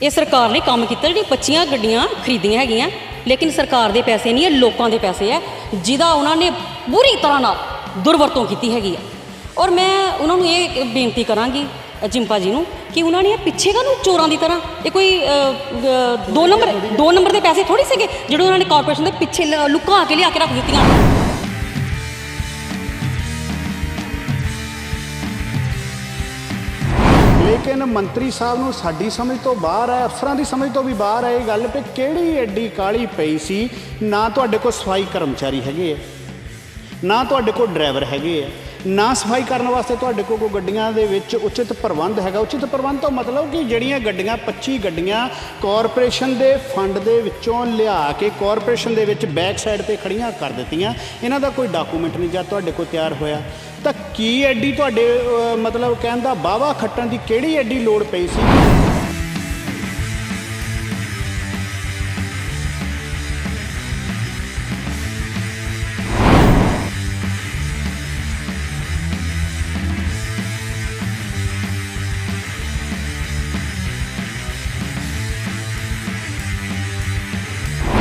ਇਹ ਸਰਕਾਰ ਨੇ ਕੰਮ ਕੀਤਾ ਜਿਹੜੀ 25 ਗੱਡੀਆਂ ਖਰੀਦੀਆਂ ਹੈਗੀਆਂ ਲੇਕਿਨ ਸਰਕਾਰ ਦੇ ਪੈਸੇ ਨਹੀਂ ਇਹ ਲੋਕਾਂ ਦੇ ਪੈਸੇ ਹੈ ਜਿਹਦਾ ਉਹਨਾਂ ਨੇ ਬੁਰੀ ਤਰ੍ਹਾਂ ਨਾਲ ਦੁਰਵਰਤੋਂ ਕੀਤੀ ਹੈਗੀ ਹੈ ਔਰ ਮੈਂ ਉਹਨਾਂ ਨੂੰ ਇਹ ਬੇਨਤੀ ਕਰਾਂਗੀ ਅ, ਜਿੰਪਾ ਜੀ ਨੂੰ ਕਿ ਉਹਨਾਂ ਨੇ ਪਿੱਛੇ ਕਾ ਨੂੰ ਚੋਰਾਂ ਦੀ ਤਰ੍ਹਾਂ ਇਹ ਕੋਈ ਦੋ ਨੰਬਰ ਦੋ ਨੰਬਰ ਦੇ ਪੈਸੇ ਥੋੜੀ ਸੀਗੇ ਜਿਹੜੇ ਉਹਨਾਂ ਨੇ ਕਾਰਪੋਰੇਸ਼ਨ ਦੇ ਪਿੱਛੇ ਲ- ਲੁਕਾ ਕੇ ਲਿਆ ਕੇ ਰੱਖ ਦਿੱਤੀਆਂ। ਲੇਕਿਨ ਮੰਤਰੀ ਸਾਹਿਬ ਨੂੰ ਸਾਡੀ ਸਮਝ ਤੋਂ ਬਾਹਰ ਹੈ, ਅਫਸਰਾਂ ਦੀ ਸਮਝ ਤੋਂ ਵੀ ਬਾਹਰ ਹੈ ਇਹ ਗੱਲ ਵੀ ਕਿਹੜੀ ਐਡੀ ਕਾਲੀ ਪਈ ਸੀ, ਨਾ ਤੁਹਾਡੇ ਕੋਲ ਸਫ਼ਾਈ ਕਰਮਚਾਰੀ ਹੈਗੇ ਆ, ਨਾ ਤੁਹਾਡੇ ਕੋਲ ਡਰਾਈਵਰ ਹੈਗੇ ਆ, ਨਾ ਸਫ਼ਾਈ ਕਰਨ ਵਾਸਤੇ ਤੁਹਾਡੇ ਕੋਲ ਕੋਈ ਗੱਡੀਆਂ ਦੇ ਵਿੱਚ ਉਚਿਤ ਪ੍ਰਬੰਧ ਹੈਗਾ। ਉਚਿਤ ਪ੍ਰਬੰਧ ਤੋਂ ਮਤਲਬ ਕਿ ਜਿਹੜੀਆਂ ਗੱਡੀਆਂ 25 ਗੱਡੀਆਂ ਕਾਰਪੋਰੇਸ਼ਨ ਦੇ ਫੰਡ ਦੇ ਵਿੱਚੋਂ ਲਿਆ ਕੇ ਕਾਰਪੋਰੇਸ਼ਨ ਦੇ ਵਿੱਚ ਬੈਕ ਸਾਈਡ ਤੇ ਖੜੀਆਂ ਕਰ ਦਿੱਤੀਆਂ, ਇਹਨਾਂ ਦਾ ਕੋਈ ਡਾਕੂਮੈਂਟ ਨਹੀਂ ਜਾਂ ਤੁਹਾਡੇ ਕੋਲ ਤਿਆਰ ਹੋਇਆ। ਤਾਂ ਕੀ ਐਡੀ ਤੁਹਾਡੇ ਅਹ, ਮਤਲਬ ਕਹਿਣ ਦਾ ਬਾਵਾ ਖੱਟਣ ਦੀ ਕਿਹੜੀ ਐਡੀ ਲੋੜ ਪਈ ਸੀ?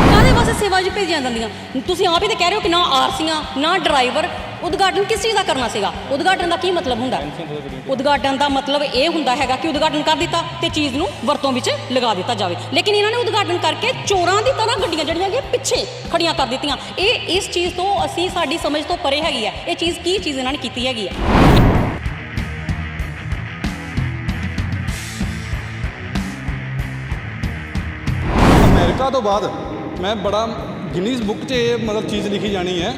ਕਾਹਦੇ ਵਾਸਤੇ ਸੇਵਾ ਚ ਭੇਜੀਆਂ ਜਾਂਦੀਆਂ? ਤੁਸੀਂ ਆਪ ਹੀ ਤਾਂ ਕਹਿ ਰਹੇ ਹੋ ਕਿ ਨਾ ਆਰਸੀਆਂ ਨਾ ਡਰਾਈਵਰ ਉਦਘਾਟਨ ਕਿਸ ਚੀਜ਼ ਦਾ ਕਰਨਾ ਸੀਗਾ? ਉਦਘਾਟਨ ਦਾ ਕੀ ਮਤਲਬ ਹੁੰਦਾ? ਉਦਘਾਟਨ ਦਾ ਮਤਲਬ ਇਹ ਹੁੰਦਾ ਹੈਗਾ ਕਿ ਉਦਘਾਟਨ ਕਰ ਦਿੱਤਾ ਤੇ ਚੀਜ਼ ਨੂੰ ਵਰਤੋਂ ਵਿੱਚ ਲਗਾ ਦਿੱਤਾ ਜਾਵੇ। ਲੇਕਿਨ ਇਹਨਾਂ ਨੇ ਉਦਘਾਟਨ ਕਰਕੇ ਚੋਰਾਂ ਦੀ ਤਰ੍ਹਾਂ ਗੱਡੀਆਂ ਜਿਹੜੀਆਂ ਕਿ ਪਿੱਛੇ ਖੜੀਆਂ ਕਰ ਦਿੱਤੀਆਂ। ਇਹ ਇਸ ਚੀਜ਼ ਤੋਂ ਅਸੀਂ ਸਾਡੀ ਸਮਝ ਤੋਂ ਪਰੇ ਹੈਗੀ ਹੈ। ਇਹ ਚੀਜ਼ ਕੀ ਚੀਜ਼ ਇਹਨਾਂ ਨੇ ਕੀਤੀ ਹੈਗੀ ਹੈ? ਅਮਰੀਕਾ ਤੋਂ ਬਾਅਦ ਮੈਂ ਬੜਾ ਗਿਨੀਜ਼ ਬੁੱਕ 'ਚ ਇਹ ਮਤਲਬ ਚੀਜ਼ ਲਿਖੀ ਜਾਣੀ ਹੈ।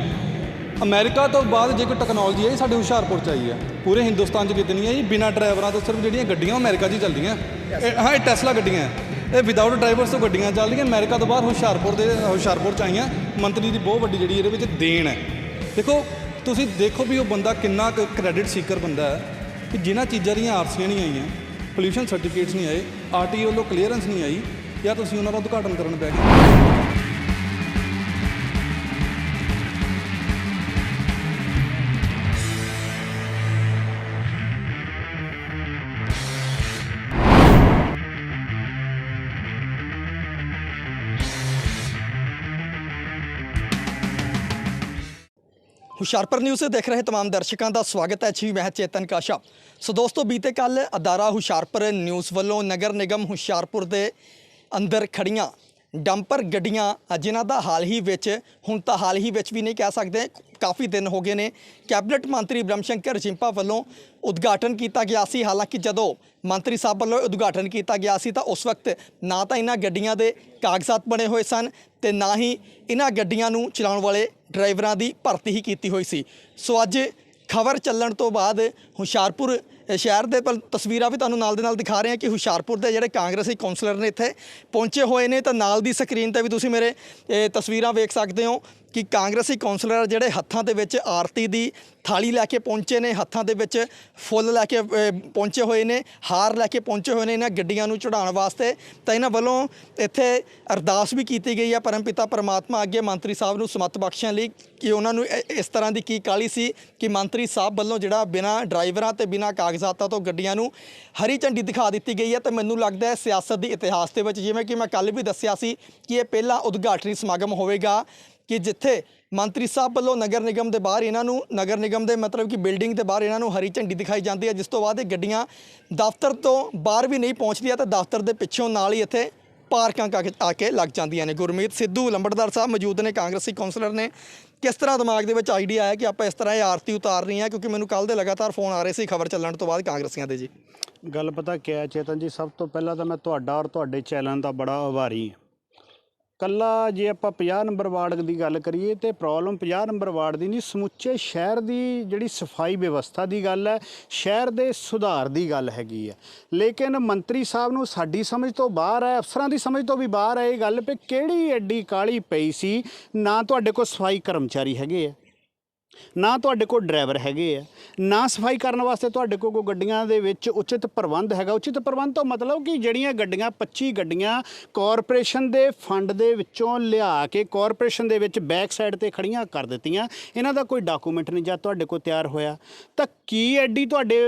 ਅਮਰੀਕਾ ਤੋਂ ਬਾਅਦ ਜੇ ਕੋਈ ਟੈਕਨੋਲੋਜੀ ਹੈ ਇਹ ਸਾਡੇ ਹੁਸ਼ਿਆਰਪੁਰ 'ਚ ਆਈ ਹੈ। ਪੂਰੇ ਹਿੰਦੁਸਤਾਨ 'ਚ ਕਿਤੇ ਨਹੀਂ ਹੈ ਜੀ ਬਿਨਾਂ ਡਰਾਈਵਰਾਂ ਤੋਂ ਸਿਰਫ ਜਿਹੜੀਆਂ ਗੱਡੀਆਂ ਉਹ ਅਮਰੀਕਾ 'ਚ ਹੀ ਚੱਲਦੀਆਂ। ਇਹ- ਹਾਂ ਇਹ ਟੈਸਲਾ ਗੱਡੀਆਂ ਹੈ। ਇਹ ਵਿਦਆਊਟ ਡਰਾਈਵਰਸ ਤੋਂ ਗੱਡੀਆਂ ਚੱਲਦੀਆਂ। ਅਮਰੀਕਾ ਤੋਂ ਬਾਅਦ ਹੁਸ਼ਿਆਰਪੁਰ ਦੇ ਹੁਸ਼ਿਆਰਪੁਰ 'ਚ ਆਈਆਂ। ਮੰਤਰੀ ਦੀ ਬਹੁਤ ਵੱਡੀ ਜਿਹੜੀ ਇਹਦੇ ਵਿੱਚ ਦੇਣ ਹੈ। ਦੇਖੋ ਤੁਸੀਂ ਦੇਖੋ ਵੀ ਉਹ ਬੰਦਾ ਕਿੰਨਾ ਕ੍ਰੈਡਿਟ ਸੀਕਰ ਬੰਦਾ ਹੈ ਕਿ ਜਿਨ੍ਹਾਂ ਚੀਜ਼ਾਂ ਦੀਆਂ ਆਰਸੀਆਂ ਨਹੀਂ ਆਈਆਂ। ਪੋਲੂਸ਼ਨ ਸਰਟੀਫਿਕੇਟਸ ਨਹੀਂ ਆਏ। ਆਰਟੀਓ ਵੱਲੋਂ ਕਲੀਅਰੈਂਸ ਨਹੀਂ ਆਈ। ਜਾਂ ਤੁਸੀਂ ਉਹਨਾਂ ਦਾ ਉਦਘਾਟਨ ਕਰਨ ਗਏ। ਹੁਸ਼ਿਆਰਪੁਰ ਨਿਊਜ਼ ਦੇਖ ਰਹੇ तमाम ਦਰਸ਼ਕਾਂ ਦਾ ਸਵਾਗਤ ਹੈ ਜੀ ਮੈਂ ਚੇਤਨ ਕਾਸ਼ਾ ਸੋ ਦੋਸਤੋ ਬੀਤੇ ਕੱਲ ਅਦਾਰਾ ਹੁਸ਼ਿਆਰਪੁਰ ਨਿਊਜ਼ ਵੱਲੋਂ ਨਗਰ ਨਿਗਮ ਹੁਸ਼ਿਆਰਪੁਰ ਦੇ ਅੰਦਰ ਖੜੀਆਂ ਡੰਪਰ ਗੱਡੀਆਂ ਜਿਨ੍ਹਾਂ ਦਾ ਹਾਲ ਹੀ ਵਿੱਚ, ਹੁਣ ਤਾਂ ਹਾਲ ਹੀ ਵਿੱਚ ਵੀ ਨਹੀਂ ਕਹਿ ਸਕਦੇ, ਕਾਫੀ ਦਿਨ ਹੋ ਗਏ ਨੇ। ਕੈਬਨਿਟ ਮੰਤਰੀ ਬ੍ਰਹਮ ਸ਼ੰਕਰ ਜਿੰਪਾ ਵੱਲੋਂ ਉਦਘਾਟਨ ਕੀਤਾ ਗਿਆ ਸੀ। ਹਾਲਾਂਕਿ ਜਦੋਂ ਮੰਤਰੀ ਸਾਹਿਬ ਵੱਲੋਂ ਉਦਘਾਟਨ ਕੀਤਾ ਗਿਆ ਸੀ, ਤਾਂ ਉਸ ਵਕਤ ਨਾ ਤਾਂ ਇਹਨਾਂ ਗੱਡੀਆਂ ਦੇ ਕਾਗਜ਼ਾਤ ਬਣੇ ਹੋਏ ਸਨ ਤੇ ਨਾ ਹੀ ਇਹਨਾਂ ਗੱਡੀਆਂ ਨੂੰ ਚਲਾਉਣ ਵਾਲੇ ਡਰਾਈਵਰਾਂ ਦੀ ਭਰਤੀ ਹੀ ਕੀਤੀ ਹੋਈ ਸੀ। ਸੋ ਅੱਜ ਖਬਰ ਚੱਲਣ ਤੋਂ ਬਾਅਦ ਹੁਸ਼ਿਆਰਪੁਰ ਸ਼ਹਿਰ ਦੇ ਪਰ ਤਸਵੀਰਾਂ ਵੀ ਤੁਹਾਨੂੰ ਨਾਲ ਦੇ ਨਾਲ ਦਿਖਾ ਰਹੇ ਹਾਂ ਕਿ ਹੁਸ਼ਿਆਰਪੁਰ ਦੇ ਜਿਹੜੇ ਕਾਂਗਰਸੀ ਕੌਂਸਲਰ ਨੇ ਇੱਥੇ ਪਹੁੰਚੇ ਹੋਏ ਨੇ, ਤਾਂ ਨਾਲ ਦੀ ਸਕਰੀਨ ਤੇ ਵੀ ਤੁਸੀਂ ਮੇਰੇ ਇਹ ਤਸਵੀਰਾਂ ਵੇਖ ਸਕਦੇ ਹੋ। ਕਿ ਕਾਂਗਰਸੀ ਕੌਂਸਲਰ ਜਿਹੜੇ ਹੱਥਾਂ ਦੇ ਵਿੱਚ ਆਰਤੀ ਦੀ ਥਾਲੀ ਲੈ ਕੇ ਪਹੁੰਚੇ ਨੇ, ਹੱਥਾਂ ਦੇ ਵਿੱਚ ਫੁੱਲ ਲੈ ਕੇ ਪਹੁੰਚੇ ਹੋਏ ਨੇ, ਹਾਰ ਲੈ ਕੇ ਪਹੁੰਚੇ ਹੋਏ ਨੇ ਇਹਨਾਂ ਗੱਡੀਆਂ ਨੂੰ ਚੜਾਉਣ ਵਾਸਤੇ। ਤਾਂ ਇਹਨਾਂ ਵੱਲੋਂ ਇੱਥੇ ਅਰਦਾਸ ਵੀ ਕੀਤੀ ਗਈ ਹੈ ਪਰਮਪਿਤਾ ਪਰਮਾਤਮਾ ਅੱਗੇ ਮੰਤਰੀ ਸਾਹਿਬ ਨੂੰ ਸਮਤ ਬਖਸ਼ਣ ਲਈ ਕਿ ਉਹਨਾਂ ਨੂੰ ਇਸ ਤਰ੍ਹਾਂ ਦੀ ਕੀ ਕਾਲੀ ਸੀ ਕਿ ਮੰਤਰੀ ਸਾਹਿਬ ਵੱਲੋਂ ਜਿਹੜਾ ਬਿਨਾਂ ਡਰਾਈਵਰਾਂ ਤੇ ਬਿਨਾਂ ਕਾਗਜ਼ਾਤਾਂ ਤੋਂ ਗੱਡੀਆਂ ਨੂੰ ਹਰੀ ਝੰਡੀ ਦਿਖਾ ਦਿੱਤੀ ਗਈ ਹੈ ਤੇ ਮੈਨੂੰ ਲੱਗਦਾ ਹੈ ਸਿਆਸਤ ਦੀ ਇਤਿਹਾਸ ਦੇ ਵਿੱਚ ਜਿਵੇਂ ਕਿ ਮੈਂ ਕੱਲ ਵੀ ਦੱਸਿਆ ਸੀ ਕਿ ਇਹ ਪਹਿਲਾ ਉਦਘਾਟਨੀ ਸਮਾਗਮ ਹੋਵੇਗਾ। ਕਿ ਜਿੱਥੇ ਮੰਤਰੀ ਸਾਹਿਬ ਵੱਲੋਂ ਨਗਰ ਨਿਗਮ ਦੇ ਬਾਹਰ ਇਹਨਾਂ ਨੂੰ, ਨਗਰ ਨਿਗਮ ਦੇ ਮਤਲਬ ਕਿ ਬਿਲਡਿੰਗ ਦੇ ਬਾਹਰ ਇਹਨਾਂ ਨੂੰ ਹਰੀ ਝੰਡੀ ਦਿਖਾਈ ਜਾਂਦੀ ਹੈ, ਜਿਸ ਤੋਂ ਬਾਅਦ ਇਹ ਗੱਡੀਆਂ ਦਫ਼ਤਰ ਤੋਂ ਬਾਹਰ ਵੀ ਨਹੀਂ ਪਹੁੰਚਦੀਆਂ ਤੇ ਦਫ਼ਤਰ ਦੇ ਪਿੱਛੋਂ ਨਾਲ ਹੀ ਇੱਥੇ ਪਾਰਕਾਂ ਕਾ ਕੇ- ਆ ਕੇ ਲੱਗ ਜਾਂਦੀਆਂ ਨੇ। ਗੁਰਮੀਤ ਸਿੱਧੂ ਲੰਬੜਦਾਰ ਸਾਹਿਬ ਮੌਜੂਦ ਨੇ, ਕਾਂਗਰਸੀ ਕੌਂਸਲਰ ਨੇ। ਕਿਸ ਤਰ੍ਹਾਂ ਦਿਮਾਗ ਦੇ ਵਿੱਚ ਆਈਡੀਆ ਆਇਆ ਕਿ ਆਪਾਂ ਇਸ ਤਰ੍ਹਾਂ ਇਹ ਆਰਤੀ ਉਤਾਰਨੀ ਹੈ? ਕਿਉਂਕਿ ਮੈਨੂੰ ਕੱਲ ਦੇ ਲਗਾਤਾਰ ਫੋਨ ਆ ਰਹੇ ਸੀ ਖਬਰ ਚੱਲਣ ਤੋਂ ਬਾਅਦ ਕਾਂਗਰਸੀਆਂ ਦੇ ਜੀ। ਗੱਲ ਪਤਾ ਕਿਆ ਚੇਤਨ ਜੀ, ਸਭ ਤੋਂ ਪਹਿਲਾਂ ਤਾਂ ਮੈਂ ਤੁਹਾਡਾ ਔਰ ਤੁਹਾਡੇ ਚੈਨਲ ਦਾ ਬੜਾ ਆਭਾਰੀ ਹਾਂ। ਕੱਲਾ ਜੇ ਆਪਾਂ 50 ਨੰਬਰ ਵਾਰਡ ਦੀ ਗੱਲ ਕਰੀਏ ਤੇ ਪ੍ਰੋਬਲਮ 50 ਨੰਬਰ ਵਾਰਡ ਦੀ ਨਹੀਂ, ਸਮੁੱਚੇ ਸ਼ਹਿਰ ਦੀ ਜਿਹੜੀ ਸਫ਼ਾਈ ਵਿਵਸਥਾ ਦੀ ਗੱਲ ਹੈ, ਸ਼ਹਿਰ ਦੇ ਸੁਧਾਰ ਦੀ ਗੱਲ ਹੈਗੀ ਹੈ। ਲੇਕਿਨ ਮੰਤਰੀ ਸਾਹਿਬ ਨੂੰ ਸਾਡੀ ਸਮਝ ਤੋਂ ਬਾਹਰ ਹੈ, ਅਫਸਰਾਂ ਦੀ ਸਮਝ ਤੋਂ ਵੀ ਬਾਹਰ ਹੈ ਇਹ ਗੱਲ ਵੀ ਕਿਹੜੀ ਐਡੀ ਕਾਲੀ ਪਈ ਸੀ, ਨਾ ਤੁਹਾਡੇ ਕੋਲ ਸਫ਼ਾਈ ਕਰਮਚਾਰੀ ਹੈਗੇ ਆ, ਨਾ ਤੁਹਾਡੇ ਕੋਲ ਡਰਾਈਵਰ ਹੈਗੇ ਆ। ਨਾ ਸਫ਼ਾਈ ਕਰਨ ਵਾਸਤੇ ਤੁਹਾਡੇ ਕੋਲ ਕੋਈ ਗੱਡੀਆਂ ਦੇ ਵਿੱਚ ਉਚਿਤ ਪ੍ਰਬੰਧ ਹੈਗਾ। ਉਚਿਤ ਪ੍ਰਬੰਧ ਤੋਂ ਮਤਲਬ ਕਿ ਜਿਹੜੀਆਂ ਗੱਡੀਆਂ 25 ਗੱਡੀਆਂ ਕਾਰਪੋਰੇਸ਼ਨ ਦੇ ਫੰਡ ਦੇ ਵਿੱਚੋਂ ਲਿਆ ਕੇ ਕਾਰਪੋਰੇਸ਼ਨ ਦੇ ਵਿੱਚ ਬੈਕ ਸਾਈਡ ਤੇ ਖੜੀਆਂ ਕਰ ਦਿੱਤੀਆਂ। ਇਹਨਾਂ ਦਾ ਕੋਈ ਡਾਕੂਮੈਂਟ ਨਹੀਂ ਜਾਂ ਤੁਹਾਡੇ ਕੋਲ ਤਿਆਰ ਹੋਇਆ। ਤਾਂ ਕੀ ਐਡੀ ਤੁਹਾਡੇ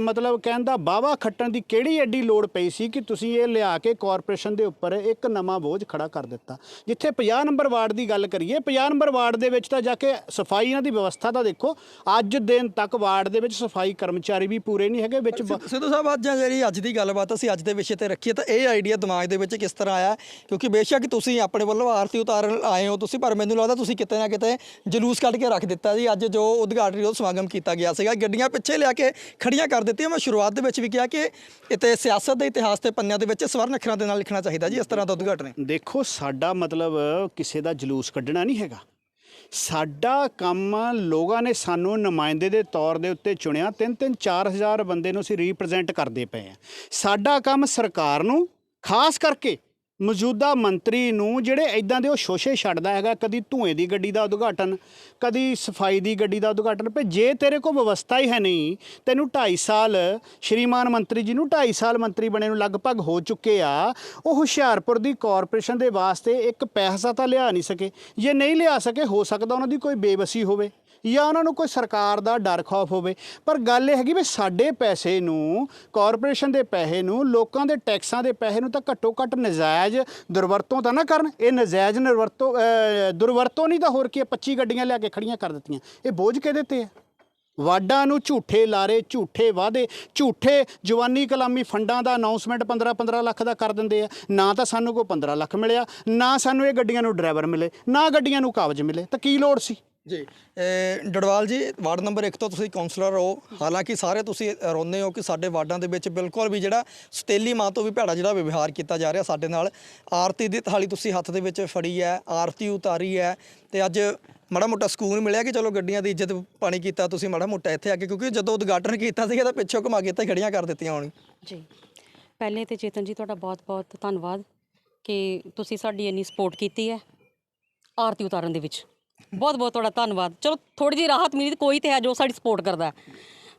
ਮਤਲਬ ਕਹਿਣ ਦਾ ਬਾਵਾ ਖੱਟਣ ਦੀ ਕਿਹੜੀ ਐਡੀ ਲੋੜ ਪਈ ਸੀ ਕਿ ਤੁਸੀਂ ਇਹ ਲਿਆ ਕੇ ਕਾਰਪੋਰੇਸ਼ਨ ਦੇ ਉੱਪਰ ਇੱਕ ਨਵਾਂ ਬੋਝ ਖੜਾ ਕਰ ਦਿੱਤਾ? ਜਿੱਥੇ 50 ਨੰਬਰ ਵਾਰਡ ਦੀ ਗੱਲ ਕਰੀਏ 50 ਨੰਬਰ ਵਾਰਡ ਦੇ ਵਿੱਚ ਤਾਂ ਜਾ ਕੇ ਸਫ਼ਾਈ ਇਹਨਾਂ ਦੀ ਵਿਵਸਥਾ ਤਾਂ ਦੇਖੋ। ਅੱਜ ਦਿਨ ਤੱਕ ਵਾਰਡ ਦੇ ਵਿੱਚ ਸਫ਼ਾਈ ਕਰਮਚਾਰੀ ਵੀ ਪੂਰੇ ਨਹੀਂ ਹੈਗੇ ਵਿੱਚ ਬ- ਸਿੱਧੂ ਸਾਹਿਬ ਅੱਜ ਜਿਹੜੀ ਅੱਜ ਦੀ ਗੱਲਬਾਤ ਅਸੀਂ ਅੱਜ ਦੇ ਵਿਸ਼ੇ ਤੇ ਰੱਖੀਏ ਤਾਂ ਇਹ ਆਈਡੀਆ ਦਿਮਾਗ ਦੇ ਵਿੱਚ ਕਿਸ ਤਰ੍ਹਾਂ ਆਇਆ? ਕਿਉਂਕਿ ਬੇਸ਼ੱਕ ਤੁਸੀਂ ਆਪਣੇ ਵੱਲੋਂ ਆਰਤੀ ਉਤਾਰਨ ਆਏ ਹੋ ਤੁਸੀਂ ਪਰ ਮੈਨੂੰ ਲੱਗਦਾ ਤੁਸੀਂ ਕਿਤੇ ਨਾ ਕਿਤੇ ਜਲੂਸ ਕੱਢ ਕੇ ਰੱਖ ਦਿੱਤਾ ਜੀ। ਅੱਜ ਜੋ ਉਦਘਾਟਨੀ ਉਹ ਸਮਾਗਮ ਕੀਤਾ ਗਿਆ ਸੀਗਾ ਗੱਡੀਆਂ ਪਿੱਛੇ ਲਿਆ ਕੇ ਖੜੀਆਂ ਕਰ ਦਿੱਤੀਆਂ। ਮੈਂ ਸ਼ੁਰੂਆਤ ਦੇ ਵਿੱਚ ਵੀ ਕਿਹਾ ਕਿ ਇਤੇ ਸਿਆਸਤ ਦੇ ਇਤਿਹਾਸ ਤੇ ਪੰਨਿਆਂ ਦੇ ਵਿੱਚ ਸਵਰਨ ਅੱਖਰਾਂ ਦੇ ਨਾਲ ਲਿਖਣਾ ਚਾਹੀਦਾ ਜੀ ਇਸ ਤਰ੍ਹਾਂ ਦਾ ਉਦਘਾਟਨ ਦੇਖੋ ਸਾਡਾ ਮਤਲਬ ਕਿਸੇ ਦਾ ਜਲੂਸ ਕੱਢਣਾ ਨਹੀਂ ਹੈਗਾ। ਸਾਡਾ ਕੰਮ ਲੋਕਾਂ ਨੇ ਸਾਨੂੰ ਨੁਮਾਇੰਦੇ ਦੇ ਤੌਰ ਦੇ ਉੱਤੇ ਚੁਣਿਆ 3-3 4000 ਬੰਦੇ ਨੂੰ ਅਸੀਂ ਰਿਪਰੈਜ਼ੈਂਟ ਕਰਦੇ ਪਏ ਆ ਸਾਡਾ ਕੰਮ ਸਰਕਾਰ ਨੂੰ, ਖਾਸ ਕਰਕੇ ਮੌਜੂਦਾ ਮੰਤਰੀ ਨੂੰ ਜਿਹੜੇ ਐਦਾਂ ਦੇ ਉਹ ਸ਼ੋਸ਼ੇ ਛੱਡਦਾ ਹੈਗਾ, ਕਦੀ ਧੂਏ ਦੀ ਗੱਡੀ ਦਾ ਉਦਘਾਟਨ, ਕਦੀ ਸਫ਼ਾਈ ਦੀ ਗੱਡੀ ਦਾ ਉਦਘਾਟਨ, ਭਈ ਜੇ ਤੇਰੇ ਕੋਲ ਵਿਵਸਥਾ ਹੀ ਹੈ ਨਹੀਂ, ਤੈਨੂੰ 2.5 ਸਾਲ ਸ਼੍ਰੀਮਾਨ ਮੰਤਰੀ ਜੀ ਨੂੰ 2.5 ਸਾਲ ਮੰਤਰੀ ਬਣੇ ਨੂੰ ਲਗਭਗ ਹੋ ਚੁੱਕੇ ਆ, ਉਹ ਹੁਸ਼ਿਆਰਪੁਰ ਦੀ ਕਾਰਪੋਰੇਸ਼ਨ ਦੇ ਵਾਸਤੇ ਇੱਕ ਪੈਸਾ ਤਾਂ ਲਿਆ ਨਹੀਂ ਸਕੇ, ਜੇ ਨਹੀਂ ਲਿਆ ਸਕੇ, ਹੋ ਸਕਦਾ ਉਹਨਾਂ ਦੀ ਕੋਈ ਬੇਬਸੀ ਹੋਵੇ। ਜਾਂ ਉਹਨਾਂ ਨੂੰ ਕੋਈ ਸਰਕਾਰ ਦਾ ਡਰ ਖੌਫ ਹੋਵੇ। ਪਰ ਗੱਲ ਇਹ ਹੈਗੀ ਵੀ ਸਾਡੇ ਪੈਸੇ ਨੂੰ ਕਾਰਪੋਰੇਸ਼ਨ ਦੇ ਪੈਸੇ ਨੂੰ ਲੋਕਾਂ ਦੇ ਟੈਕਸਾਂ ਦੇ ਪੈਸੇ ਨੂੰ ਤਾਂ ਘੱਟੋ ਘੱਟ ਨਜਾਇਜ਼ ਦੁਰਵਰਤੋਂ ਤਾਂ ਨਾ ਕਰਨ। ਇਹ ਨਜਾਇਜ਼ ਨਿਰਵਰਤੋਂ ਦੁਰਵਰਤੋਂ ਨਹੀਂ ਤਾਂ ਹੋਰ ਕੀ ਹੈ, 25 ਗੱਡੀਆਂ ਲਿਆ ਕੇ ਖੜੀਆਂ ਕਰ ਦਿੱਤੀਆਂ। ਇਹ ਬੋਝ ਕਿਹਦੇ ਤੇ ਆ ਵਾਰਡਾਂ ਨੂੰ ਝੂਠੇ ਲਾਰੇ ਝੂਠੇ ਵਾਅਦੇ ਝੂਠੇ ਜਵਾਨੀ ਕਲਾਮੀ ਫੰਡਾਂ ਦਾ ਅਨਾਉਂਸਮੈਂਟ 15 15 ਲੱਖ ਦਾ ਕਰ ਦਿੰਦੇ ਆ। ਨਾ ਤਾਂ ਸਾਨੂੰ ਕੋਈ 15 ਲੱਖ ਮਿਲਿਆ ਨਾ ਸਾਨੂੰ ਇਹ ਗੱਡੀਆਂ ਨੂੰ ਡਰਾਈਵਰ ਮਿਲੇ ਨਾ ਗੱਡੀਆਂ ਨੂੰ ਕਾਬਜ਼ ਮਿਲੇ। ਤਾਂ ਕੀ ਲੋੜ ਸੀ? ਜੀ ਡੜਵਾਲ ਜੀ, ਵਾਰਡ ਨੰਬਰ 1 ਤੋਂ ਤੁਸੀਂ ਕਾਉਂਸਲਰ ਹੋ। ਹਾਲਾਂਕਿ ਸਾਰੇ ਤੁਸੀਂ ਰੋਂਦੇ ਹੋ ਕਿ ਸਾਡੇ ਵਾਰਡਾਂ ਦੇ ਵਿੱਚ ਬਿਲਕੁਲ ਵੀ ਜਿਹੜਾ ਸਤੇਲੀ ਮਾਂ ਤੋਂ ਵੀ ਭੈੜਾ ਜਿਹੜਾ ਵਿਵਹਾਰ ਕੀਤਾ ਜਾ ਰਿਹਾ ਸਾਡੇ ਨਾਲ। ਆਰਤੀ ਦੀ ਥਾਲੀ ਤੁਸੀਂ ਹੱਥ ਦੇ ਵਿੱਚ ਫੜੀ ਹੈ, ਆਰਤੀ ਉਤਾਰੀ ਹੈ ਤੇ ਅੱਜ ਮਾੜਾ ਮੋਟਾ ਸਕੂਨ ਮਿਲਿਆ ਕਿ ਚਲੋ ਗੱਡੀਆਂ ਦੀ ਇੱਜ਼ਤ ਪਾਣੀ ਕੀਤਾ ਤੁਸੀਂ ਮਾੜਾ ਮੋਟਾ ਇੱਥੇ ਆ ਕੇ, ਕਿਉਂਕਿ ਜਦੋਂ ਉਦਘਾਟਨ ਕੀਤਾ ਸੀਗਾ ਤਾਂ ਪਿੱਛੋਂ ਘੁਮਾ ਕੇ ਤਾਂ ਖੜੀਆਂ ਕਰ ਦਿੱਤੀਆਂ ਹੋਣ। ਜੀ। ਪਹਿਲੇ ਤੇ ਚੇਤਨ ਜੀ, ਤੁਹਾਡਾ ਬਹੁਤ-ਬਹੁਤ ਧੰਨਵਾਦ ਕਿ ਤੁਸੀਂ ਸਾਡੀ ਇੰਨੀ ਸਪੋਰਟ ਕੀਤੀ ਹੈ ਆਰਤੀ ਉਤਾਰਨ ਦੇ ਵਿੱਚ। ਬਹੁਤ-ਬਹੁਤ ਤੁਹਾਡਾ ਧੰਨਵਾਦ। ਚਲੋ ਥੋੜੀ ਜਿਹੀ ਰਾਹਤ ਮਿਲੀ ਤੇ ਕੋਈ ਤੇ ਹੈ ਜੋ ਸਾਡੀ ਸਪੋਰਟ ਕਰਦਾ ਹੈ।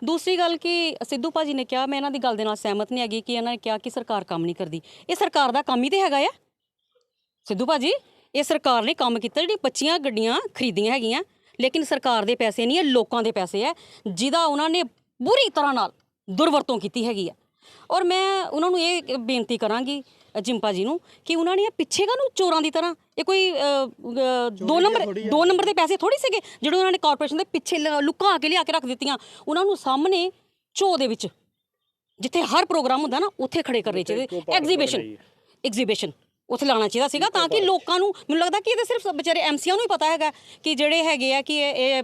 ਦੂਸਰੀ ਗੱਲ ਕਿ ਸਿੱਧੂ ਭਾਜੀ ਨੇ ਕਿਹਾ, ਮੈਂ ਇਹਨਾਂ ਦੀ ਗੱਲ ਦੇ ਨਾਲ ਸਹਿਮਤ ਨਹੀਂ ਹੈਗੀ ਕਿ ਇਹਨਾਂ ਨੇ ਕਿਹਾ ਕਿ ਸਰਕਾਰ ਕੰਮ ਨਹੀਂ ਕਰਦੀ। ਇਹ ਸਰਕਾਰ ਦਾ ਕੰਮ ਹੀ ਤੇ ਹੈਗਾ ਆ। ਸਿੱਧੂ ਭਾਜੀ, ਇਹ ਸਰਕਾਰ ਨੇ ਕੰਮ ਕੀਤਾ ਜਿਹੜੀ 25 ਗੱਡੀਆਂ ਖਰੀਦੀਆਂ ਹੈਗੀਆਂ, ਲੇਕਿਨ ਸਰਕਾਰ ਦੇ ਪੈਸੇ ਨਹੀਂ ਹੈ, ਲੋਕਾਂ ਦੇ ਪੈਸੇ ਹੈ, ਜਿਹਦਾ ਉਹਨਾਂ ਨੇ ਬੁਰੀ ਤਰ੍ਹਾਂ ਨਾਲ ਦੁਰਵਰਤੋਂ ਕੀਤੀ ਹੈਗੀ ਆ ਔਰ ਮੈਂ ਉਹਨਾਂ ਨੂੰ ਇਹ ਬੇਨਤੀ ਕਰਾਂਗੀ ਜਿੰਪਾ ਜੀ ਨੂੰ ਕਿ ਉਹਨਾਂ ਨੇ ਇਹ ਪਿੱਛੇ ਕਾ ਨੂੰ ਚੋਰਾਂ ਦੀ ਤਰ੍ਹਾਂ? ਇਹ ਕੋਈ ਦੋ ਨੰਬਰ ਦੋ ਨੰਬਰ ਦੇ ਪੈਸੇ ਥੋੜੀ ਸੀਗੇ ਜਿਹੜੇ ਉਹਨਾਂ ਨੇ ਕਾਰਪੋਰੇਸ਼ਨ ਦੇ ਪਿੱਛੇ ਲੁਕਾ ਕੇ ਲਿਆ ਕੇ ਰੱਖ ਦਿੱਤੀਆਂ। ਉਹਨਾਂ ਨੂੰ ਸਾਹਮਣੇ ਚੋ ਦੇ ਵਿੱਚ ਜਿੱਥੇ ਹਰ ਪ੍ਰੋਗਰਾਮ ਹੁੰਦਾ ਨਾ ਉੱਥੇ ਖੜੇ ਕਰਨੇ ਚਾਹੀਦੇ। ਐਗਜ਼ੀਬਿਸ਼ਨ ਐਗਜ਼ੀਬਿਸ਼ਨ ਉੱਥੇ ਲਾਣਾ ਚਾਹੀਦਾ ਸੀਗਾ ਤਾਂ ਕਿ ਲੋਕਾਂ ਨੂੰ ਮੈਨੂੰ ਲੱਗਦਾ ਕਿ ਇਹਦੇ ਸਿਰਫ ਵਿਚਾਰੇ ਐਮਸੀਆਂ ਨੂੰ ਹੀ ਪਤਾ ਹੈਗਾ ਕਿ ਜਿਹੜੇ ਹੈਗੇ ਆ ਕਿ ਇਹ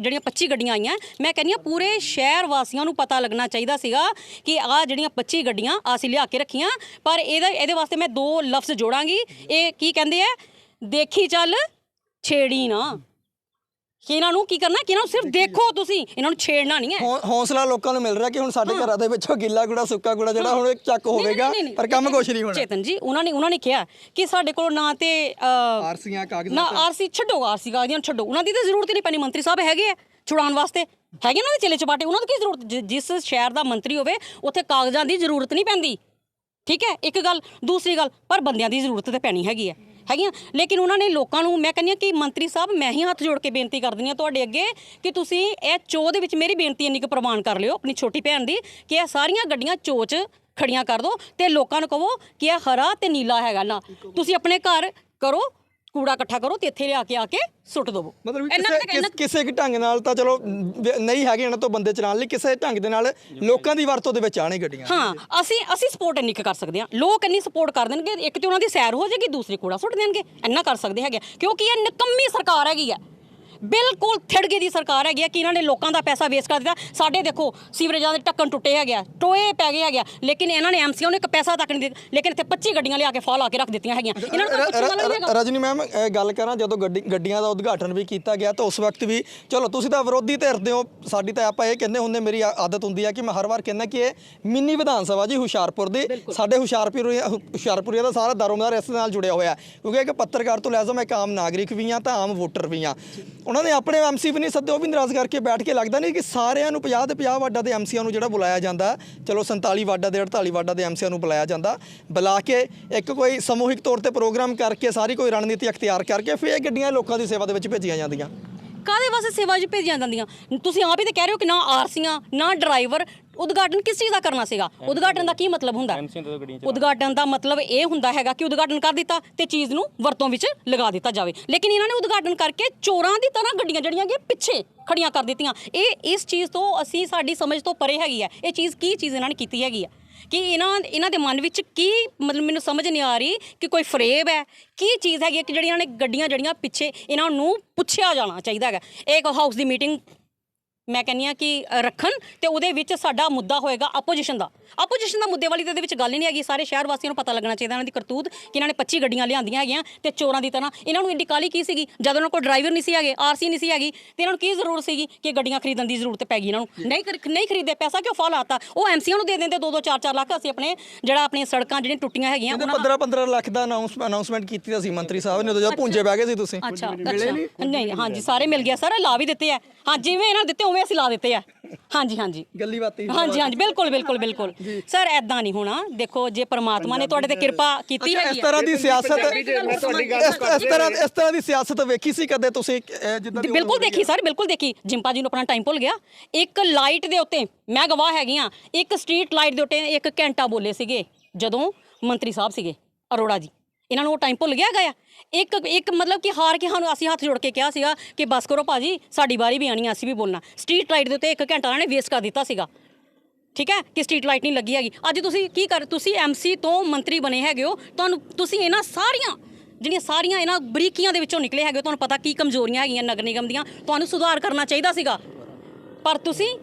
ਜਿਹੜੀਆਂ 25 ਗੱਡੀਆਂ ਆਈਆਂ ਮੈਂ ਕਹਿੰਦੀ ਆ ਪੂਰੇ ਸ਼ਹਿਰ ਵਾਸੀਆਂ ਨੂੰ ਪਤਾ ਲੱਗਣਾ ਚਾਹੀਦਾ ਸੀਗਾ ਕਿ ਆ ਜਿਹੜੀਆਂ 25 ਗੱਡੀਆਂ ਅਸੀਂ ਲਿਆ ਕੇ ਰੱਖੀਆਂ ਪਰ ਇਹਦਾ ਇਹਦੇ ਵਾਸਤੇ ਮੈਂ ਦੋ ਲਫ਼ਜ਼ ਜੋੜਾਂਗੀ। ਇਹ ਕੀ ਕਹਿੰਦੇ ਆ? ਦੇਖੀ ਚੱਲ ਛੇੜੀ ਨਾ। ਕਿ ਇਹਨਾਂ ਨੂੰ ਕੀ ਕਰਨਾ ਕਿ ਇਹਨਾਂ ਨੂੰ ਸਿਰਫ ਦੇਖੋ ਤੁਸੀਂ ਇਹਨਾਂ ਨੂੰ ਛੇੜਨਾ ਨਹੀਂ ਹੈ। ਹੌ- ਹੌਸਲਾ ਲੋਕਾਂ ਨੂੰ ਮਿਲ ਰਿਹਾ ਕਿ ਹੁਣ ਸਾਡੇ ਘਰਾਂ ਦੇ ਵਿੱਚੋਂ ਗਿੱਲਾ ਕੂੜਾ ਸੁੱਕਾ ਕੂੜਾ ਜਿਹੜਾ ਹੁਣ ਇੱਕ ਚੱਕ ਨਹੀਂ, ਹੋਵੇਗਾ ਨਹੀਂ, ਨਹੀਂ, ਪਰ ਕੰਮ ਕੁਛ ਨਹੀਂ ਹੋਣਾ। ਚੇਤਨ ਜੀ ਉਹਨਾਂ ਨੇ ਉਹਨਾਂ ਨੇ ਕਿਹਾ ਕਿ ਸਾਡੇ ਕੋਲ ਨਾ ਤੇ ਅ, ਆਰਸੀਆਂ ਕਾਗਜ਼ਾਂ ਨਾ ਆਰਸੀ ਛੱਡੋ ਆਰਸੀ ਕਾਗਜ਼ਾਂ ਨੂੰ ਛੱਡੋ ਉਹਨਾਂ ਦੀ ਤਾਂ ਜ਼ਰੂਰਤ ਹੀ ਨਹੀਂ ਪੈਣੀ ਮੰਤਰੀ ਸਾਹਿਬ ਹੈਗੇ ਆ ਛੁਡਾਉਣ ਵਾਸਤੇ। ਹੈਗੇ ਉਹਨਾਂ ਦੇ ਚੇਲੇ ਚਪਾਟੇ ਉਹਨਾਂ ਦੀ ਕੀ ਜ਼ਰੂਰਤ? ਜਿ- ਜਿਸ ਸ਼ਹਿਰ ਦਾ ਮੰਤਰੀ ਹੋਵੇ ਉੱਥੇ ਕਾਗਜ਼ਾਂ ਦੀ ਜ਼ਰੂਰਤ ਨਹੀਂ ਪੈਂਦੀ। ਠੀਕ ਹੈ ਇੱਕ ਗੱਲ ਦੂਸਰੀ ਗੱਲ ਪਰ ਬੰਦਿਆਂ ਦੀ ਜ਼ਰੂਰਤ ਤੇ ਪੈਣੀ ਹੈਗੀ ਹੈ। ਹੈਗੀਆਂ। ਲੇਕਿਨ ਉਹਨਾਂ ਨੇ ਲੋਕਾਂ ਨੂੰ, ਮੈਂ ਕਹਿੰਦੀ ਹਾਂ ਕਿ ਮੰਤਰੀ ਸਾਹਿਬ, ਮੈਂ ਹੀ ਹੱਥ ਜੋੜ ਕੇ ਬੇਨਤੀ ਕਰਦੀ ਹਾਂ ਤੁਹਾਡੇ ਅੱਗੇ ਕਿ ਤੁਸੀਂ ਇਹ ਚੋਅ ਦੇ ਵਿੱਚ ਮੇਰੀ ਬੇਨਤੀ ਇੰਨੀ ਕੁ ਪ੍ਰਵਾਨ ਕਰ ਲਿਓ, ਆਪਣੀ ਛੋਟੀ ਭੈਣ ਦੀ, ਕਿ ਇਹ ਸਾਰੀਆਂ ਗੱਡੀਆਂ ਚੋ 'ਚ ਖੜੀਆਂ ਕਰ ਦਿਓ ਤੇ ਲੋਕਾਂ ਨੂੰ ਕਹੋ ਕਿ ਇਹ ਹਰਾ ਤੇ ਨੀਲਾ ਹੈਗਾ ਨਾ। ਤੁਸੀਂ ਆਪਣੇ ਘਰ ਕਰੋ ਕੂੜਾ ਇਕੱਠਾ ਕਰੋ ਤੇ ਇੱਥੇ ਲਿਆ ਕੇ ਆ ਕੇ ਸੁੱਟ ਦਿਓ ਮਤਲਬ ਕਿਸੇ ਕਿਸ- ਢੰਗ ਨਾਲ ਤਾਂ ਚਲੋ ਵ- ਨਹੀਂ ਹੈਗੇ ਇਹਨਾਂ ਤੋਂ ਬੰਦੇ ਚਲਾਉਣ ਲਈ ਕਿਸੇ ਢੰਗ ਦੇ ਨਾਲ ਲੋਕਾਂ ਦੀ ਵਰਤੋਂ ਦੇ ਵਿੱਚ ਆਣੇ ਗੱਡੀਆਂ। ਹਾਂ ਅਸੀਂ ਅਸੀਂ ਸਪੋਰਟ ਇੰਨੀ ਕੁ ਕਰ ਸਕਦੇ ਹਾਂ। ਲੋਕ ਇੰਨੀ ਸਪੋਰਟ ਕਰ ਦੇਣਗੇ ਇੱਕ ਤੇ ਉਹਨਾਂ ਦੀ ਸੈਰ ਹੋ ਜਾਏਗੀ ਦੂਸਰੀ ਕੂੜਾ ਸੁੱਟ ਦੇਣਗੇ। ਇੰਨਾ ਕਰ ਸਕਦੇ ਹੈਗੇ ਕਿਉਂਕਿ ਇਹ ਨਿਕੰਮੀ ਸਰਕਾਰ ਹੈਗੀ ਆ। ਬਿਲਕੁਲ ਥਿੜਗੇ ਦੀ ਸਰਕਾਰ ਹੈਗੀ ਆ ਕਿ ਇਹਨਾਂ ਨੇ ਲੋਕਾਂ ਦਾ ਪੈਸਾ ਵੇਸਟ ਕਰ ਦਿੱਤਾ। ਸਾਡੇ ਦੇਖੋ ਸੀਵਰੇਜਾਂ ਦੇ ਢੱਕਣ ਟੁੱਟੇ ਹੈਗੇ ਆ ਟੋਏ ਪੈ ਗਏ ਹੈਗੇ ਆ ਲੇਕਿਨ ਇਹਨਾਂ ਨੇ ਐਮਸੀਓ ਨੇ ਇੱਕ ਪੈਸਾ ਤੱਕ ਨਹੀਂ ਦਿੱਤਾ। ਲੇਕਿਨ ਇੱਥੇ 25 ਗੱਡੀਆਂ ਲਿਆ ਕੇ ਫਾਲ ਆ ਕੇ ਰੱਖ ਦਿੱਤੀਆਂ ਹੈਗੀਆਂ। ਇਹਨਾਂ ਨੂੰ ਪੁੱਛਣ ਹੈਗਾ। ਰਜਨੀ ਮੈਮ ਗੱਲ ਕਰਾਂ ਜਦੋਂ ਗੱਡੀ ਗੱਡੀਆਂ ਦਾ ਉਦਘਾਟਨ ਵੀ ਕੀਤਾ ਗਿਆ ਤਾਂ ਉਸ ਵਕਤ ਵੀ ਚਲੋ ਤੁਸੀਂ ਤਾਂ ਵਿਰੋਧੀ ਧਿਰਦੇ ਹੋ ਸਾਡੀ ਤਾਂ ਆਪਾਂ ਇਹ ਕਹਿੰਦੇ ਹੁੰਦੇ ਮੇਰੀ ਆਦਤ ਹੁੰਦੀ ਆ ਕਿ ਮੈਂ ਹਰ ਵਾਰ ਕਹਿੰਦਾ ਕਿ ਇਹ ਮਿੰਨੀ ਵਿਧਾਨ ਸਭਾ ਜੀ ਹੁਸ਼ਿਆਰਪੁਰ ਦੀ ਸਾਡੇ ਹੁਸ਼ਿਆਰਪੁਰ ਹੁਸ਼ਿਆਰਪੁਰੀਆ ਦਾ ਸਾਰਾ ਦਾਰੋਮਦਾਰ ਇਸ ਨਾਲ ਜੁੜਿਆ ਹੋਇਆ। ਕਿਉਂਕਿ ਇੱਕ ਪੱਤਰਕਾਰ ਤੋਂ ਲੈਜ਼ਮ ਇੱਕ ਆਮ ਨਾਗਰਿਕ ਵੀ ਆ ਤਾਂ ਆਮ ਵੋਟਰ ਵੀ ਆ ਉਹਨਾਂ ਨੇ ਆਪਣੇ ਐਮਸੀ ਵੀ ਨਹੀਂ ਸੱਦੇ, ਉਹ ਵੀ ਨਾਰਾਜ਼ ਕਰਕੇ ਬੈਠ ਕੇ ਲੱਗਦਾ ਨਹੀਂ ਕਿ ਸਾਰਿਆਂ ਨੂੰ 50 ਤੇ 50 ਵਾਰਡਾਂ ਦੇ ਐਮਸੀਆਂ ਨੂੰ ਜਿਹੜਾ ਬੁਲਾਇਆ ਜਾਂਦਾ। ਚਲੋ 47 ਵਾਰਡਾਂ ਦੇ 48 ਵਾਰਡਾਂ ਦੇ ਐਮਸੀਆਂ ਨੂੰ ਬੁਲਾਇਆ ਜਾਂਦਾ। ਬੁਲਾ ਕੇ ਇੱਕ ਕੋਈ ਸਮੂਹਿਕ ਤੌਰ ਤੇ ਪ੍ਰੋਗਰਾਮ ਕਰਕੇ, ਸਾਰੀ ਕੋਈ ਰਣਨੀਤੀ ਅਖਤਿਆਰ ਕਰਕੇ, ਫਿਰ ਇਹ ਗੱਡੀਆਂ ਲੋਕਾਂ ਦੀ ਸੇਵਾ ਦੇ ਵਿੱਚ ਭੇਜੀਆਂ ਜਾਂਦੀਆਂ। ਕਾਦੇ ਵਾਸਤੇ ਸੇਵਾ 'ਚ ਭੇਜੀਆਂ ਜਾਂਦੀਆਂ? ਤੁਸੀਂ ਆਪ ਹੀ ਤਾਂ ਕਹਿ ਰਹੇ ਹੋ ਕਿ ਨਾ ਆਰਸੀਆਂ ਨਾ ਡਰਾਈਵਰ। ਉਦਘਾਟਨ ਕਿਸ ਚੀਜ਼ ਦਾ ਕਰਨਾ ਸੀਗਾ? ਉਦਘਾਟਨ ਦਾ ਕੀ ਮਤਲਬ ਹੁੰਦਾ? ਉਦਘਾਟਨ ਦਾ ਮਤਲਬ ਇਹ ਹੁੰਦਾ ਹੈਗਾ ਕਿ ਉਦਘਾਟਨ ਕਰ ਦਿੱਤਾ ਤੇ ਚੀਜ਼ ਨੂੰ ਵਰਤੋਂ ਵਿੱਚ ਲਗਾ ਦਿੱਤਾ ਜਾਵੇ। ਲੇਕਿਨ ਇਹਨਾਂ ਨੇ ਉਦਘਾਟਨ ਕਰਕੇ ਚੋਰਾਂ ਦੀ ਤਰ੍ਹਾਂ ਗੱਡੀਆਂ ਜਿਹੜੀਆਂ ਕਿ ਪਿੱਛੇ ਖੜੀਆਂ ਕਰ ਦਿੱਤੀਆਂ। ਇਹ ਇਸ ਚੀਜ਼ ਤੋਂ ਅਸੀਂ ਸਾਡੀ ਸਮਝ ਤੋਂ ਪਰੇ ਹੈਗੀ ਹੈ। ਇਹ ਚੀਜ਼ ਕੀ ਚੀਜ਼ ਇਹਨਾਂ ਨੇ ਕੀਤੀ ਹੈਗੀ ਆ ਕਿ ਇਹਨਾਂ ਇਹਨਾਂ ਦੇ ਮਨ ਵਿੱਚ ਕੀ ਮਤਲਬ ਮੈਨੂੰ ਸਮਝ ਨਹੀਂ ਆ ਰਹੀ ਕਿ ਕੋਈ ਫਰੇਬ ਹੈ, ਕੀ ਚੀਜ਼ ਹੈਗੀ ਹੈ ਕਿ ਜਿਹੜੀਆਂ ਨੇ ਗੱਡੀਆਂ ਜਿਹੜੀਆਂ ਪਿੱਛੇ ਇਹਨਾਂ ਨੂੰ ਪੁੱਛਿਆ ਜਾਣਾ ਚਾਹੀਦਾ ਹੈਗਾ। ਇੱਕ ਹਾਊਸ ਦੀ ਮੀਟਿੰਗ ਮੈਂ ਕਹਿੰਨੀ ਆ ਕਿ ਰੱਖਣ ਤੇ ਉਹਦੇ ਵਿੱਚ ਸਾਡਾ ਮੁੱਦਾ ਹੋਏਗਾ ਆਪੋਜੀਸ਼ਨ ਦਾ। ਆਪੋਜੀਸ਼ਨ ਦਾ ਮੁੱਦੇ ਵਾਲੀ ਤੇ ਇਹਦੇ ਵਿੱਚ ਗੱਲ ਹੀ ਨਹੀਂ ਹੈਗੀ। ਸਾਰੇ ਸ਼ਹਿਰ ਵਾਸੀਆਂ ਨੂੰ ਪਤਾ ਲੱਗਣਾ ਚਾਹੀਦਾ ਇਹਨਾਂ ਦੀ ਕਰਤੂਤ ਕਿ ਇਹਨਾਂ ਨੇ 25 ਗੱਡੀਆਂ ਲਿਆਂਦੀਆਂ ਹੈਗੀਆਂ ਤੇ ਚੋਰਾਂ ਦੀ ਤਰ੍ਹਾਂ। ਇਹਨਾਂ ਨੂੰ ਇੰਡੀ ਕਾਲੀ ਕੀ ਸੀਗੀ? ਜਦ ਉਹਨਾਂ ਕੋਲ ਡਰਾਈਵਰ ਨਹੀਂ ਸੀ ਹੈਗੇ ਆਰਸੀ ਨਹੀਂ ਸੀ ਹੈਗੀ ਤੇ ਇਹਨਾਂ ਨੂੰ ਕੀ ਜ਼ਰੂਰਤ ਸੀਗੀ ਕਿ ਗੱਡੀਆਂ ਖਰੀਦਣ ਦੀ ਜ਼ਰੂਰਤ ਪੈ ਗਈ ਇਹਨਾਂ ਨੂੰ? ਨਹੀਂ ਨਹੀਂ ਖਰੀਦੇ ਪੈਸਾ ਕਿਉਂ ਫਾਲ ਆਤਾ ਉਹ ਐਮਸੀਆਂ ਨੂੰ ਦੇ ਦਿੰਦੇ 2 2 4 4 ਲੱਖ। ਅਸੀਂ ਆਪਣੇ ਜਿਹੜਾ ਆਪਣੀਆਂ ਸੜਕਾਂ ਜਿਹੜੀਆਂ ਟੁੱਟੀਆਂ ਹੈਗੀਆਂ ਕਹਿੰਦੇ ਉਹਨਾਂ 15 15 ਲੱਖ ਦਾ ਅਨਾਉਂਸਮੈਂਟ ਕੀਤੀ ਤਾਂ ਸੀ ਮੰਤਰੀ ਸਾਹਿਬ ਨੇ ਉਦੋਂ ਜਦ ਪੁੰਜੇ ਬਹਿ ਗਏ ਸੀ ਤੁਸੀਂ। ਅੱਛਾ ਅੱਛਾ। ਨਹੀਂ? ਹਾਂਜੀ ਸਾਰੇ ਮਿਲ ਗਿਆ ਸਰ ਲਾ ਵੀ ਦਿੱਤੇ ਆ। ਹਾਂ ਜਿਵੇਂ ਇਹਨਾਂ ਦਿੱਤੇ ਉਵੇਂ ਅਸੀਂ ਲਾ ਦਿੱਤੇ ਆ। ਹਾਂਜੀ ਹਾਂਜੀ। ਗੱਲੀ ਬਾਤੀ ਹਾਂਜੀ ਹਾਂਜੀ। ਬਿਲਕੁਲ ਬਿਲਕੁਲ ਬਿਲਕੁਲ। ਸਰ ਐਦਾਂ ਨਹੀਂ ਹੋਣਾ। ਦੇਖੋ ਜੇ ਪ੍ਰਮਾਤਮਾ ਨੇ ਤੁਹਾਡੇ ਤੇ ਕਿਰਪਾ ਕੀਤੀ ਹੈਗੀ ਇਸ ਤਰ੍ਹਾਂ ਦੀ ਸਿਆਸਤ ਇਸ ਤਰ੍ਹਾਂ ਇਸ ਤਰ੍ਹਾਂ ਦੀ ਸਿਆਸਤ ਵੇਖੀ ਸੀ ਕਦੇ ਤੁਸੀਂ ਜਿੱਦਾਂ ਦੀ ਬਿਲਕੁਲ ਦੇਖੀ ਸਰ ਬਿਲਕੁਲ ਦੇਖੀ। ਜਿੰਪਾ ਜੀ ਨੂੰ ਆਪਣਾ ਟਾਈਮ ਭੁੱਲ ਗਿਆ। ਇੱਕ ਲਾਈਟ ਦੇ ਉੱਤੇ ਮੈਂ ਗਵਾਹ ਹੈਗੀ ਆ ਇੱਕ ਸਟਰੀਟ ਲਾਈਟ ਦੇ ਉੱਤੇ ਇੱਕ ਘੰਟਾ ਬੋਲੇ ਸੀਗੇ ਜਦੋਂ ਮੰਤਰੀ ਸਾਹਿਬ ਸੀਗੇ ਅਰੋੜਾ ਜੀ। ਇਹਨਾਂ ਨੂੰ ਉਹ ਟਾਈਮ ਭੁੱਲ ਗਿਆ ਗਿਆ ਇੱਕ ਇੱਕ ਮਤਲਬ ਕਿ ਹਾਰ ਕੇ ਸਾਨੂੰ ਅਸੀਂ ਹੱਥ ਜੋੜ ਕੇ ਕਿਹਾ ਸੀਗਾ ਕਿ ਬਸ ਕਰੋ ਭਾਜੀ ਸਾਡੀ ਵਾਰੀ ਵੀ ਆਣੀ ਅਸੀਂ ਵੀ ਬੋਲਣਾ। ਸਟਰੀਟ ਲਾਈਟ ਦੇ ਉੱਤੇ ਇੱਕ ਘੰਟਾ ਇਹਨਾਂ ਨੇ ਵੇਸਟ ਕਰ ਦਿੱਤਾ ਸੀਗਾ। ਠੀਕ ਹੈ? ਕਿ ਸਟਰੀਟ ਲਾਈਟ ਨਹੀਂ ਲੱਗੀ ਹੈਗੀ। ਅੱਜ ਤੁਸੀਂ ਕੀ ਕਰ ਤੁਸੀਂ ਐਮਸੀ ਤੋਂ ਮੰਤਰੀ ਬਣੇ ਹੈਗੇ ਹੋ। ਤੁਹਾਨੂੰ ਤੁਸੀਂ ਇਹਨਾਂ ਸਾਰੀਆਂ ਜਿਹੜੀਆਂ ਸਾਰੀਆਂ ਇਹਨਾਂ ਬਰੀਕੀਆਂ ਦੇ ਵਿੱਚੋਂ ਨਿਕਲੇ ਹੈਗੇ ਹੋ, ਤੁਹਾਨੂੰ ਪਤਾ ਕੀ ਕਮਜ਼ੋਰੀਆਂ ਹੈਗੀਆਂ ਨਗਰ ਨਿਗਮ ਦੀਆਂ ਤੁਹਾਨੂੰ ਸੁਧਾਰ ਕਰਨਾ ਚਾਹੀਦਾ ਸੀਗਾ। ਪਰ ਤੁਸੀਂ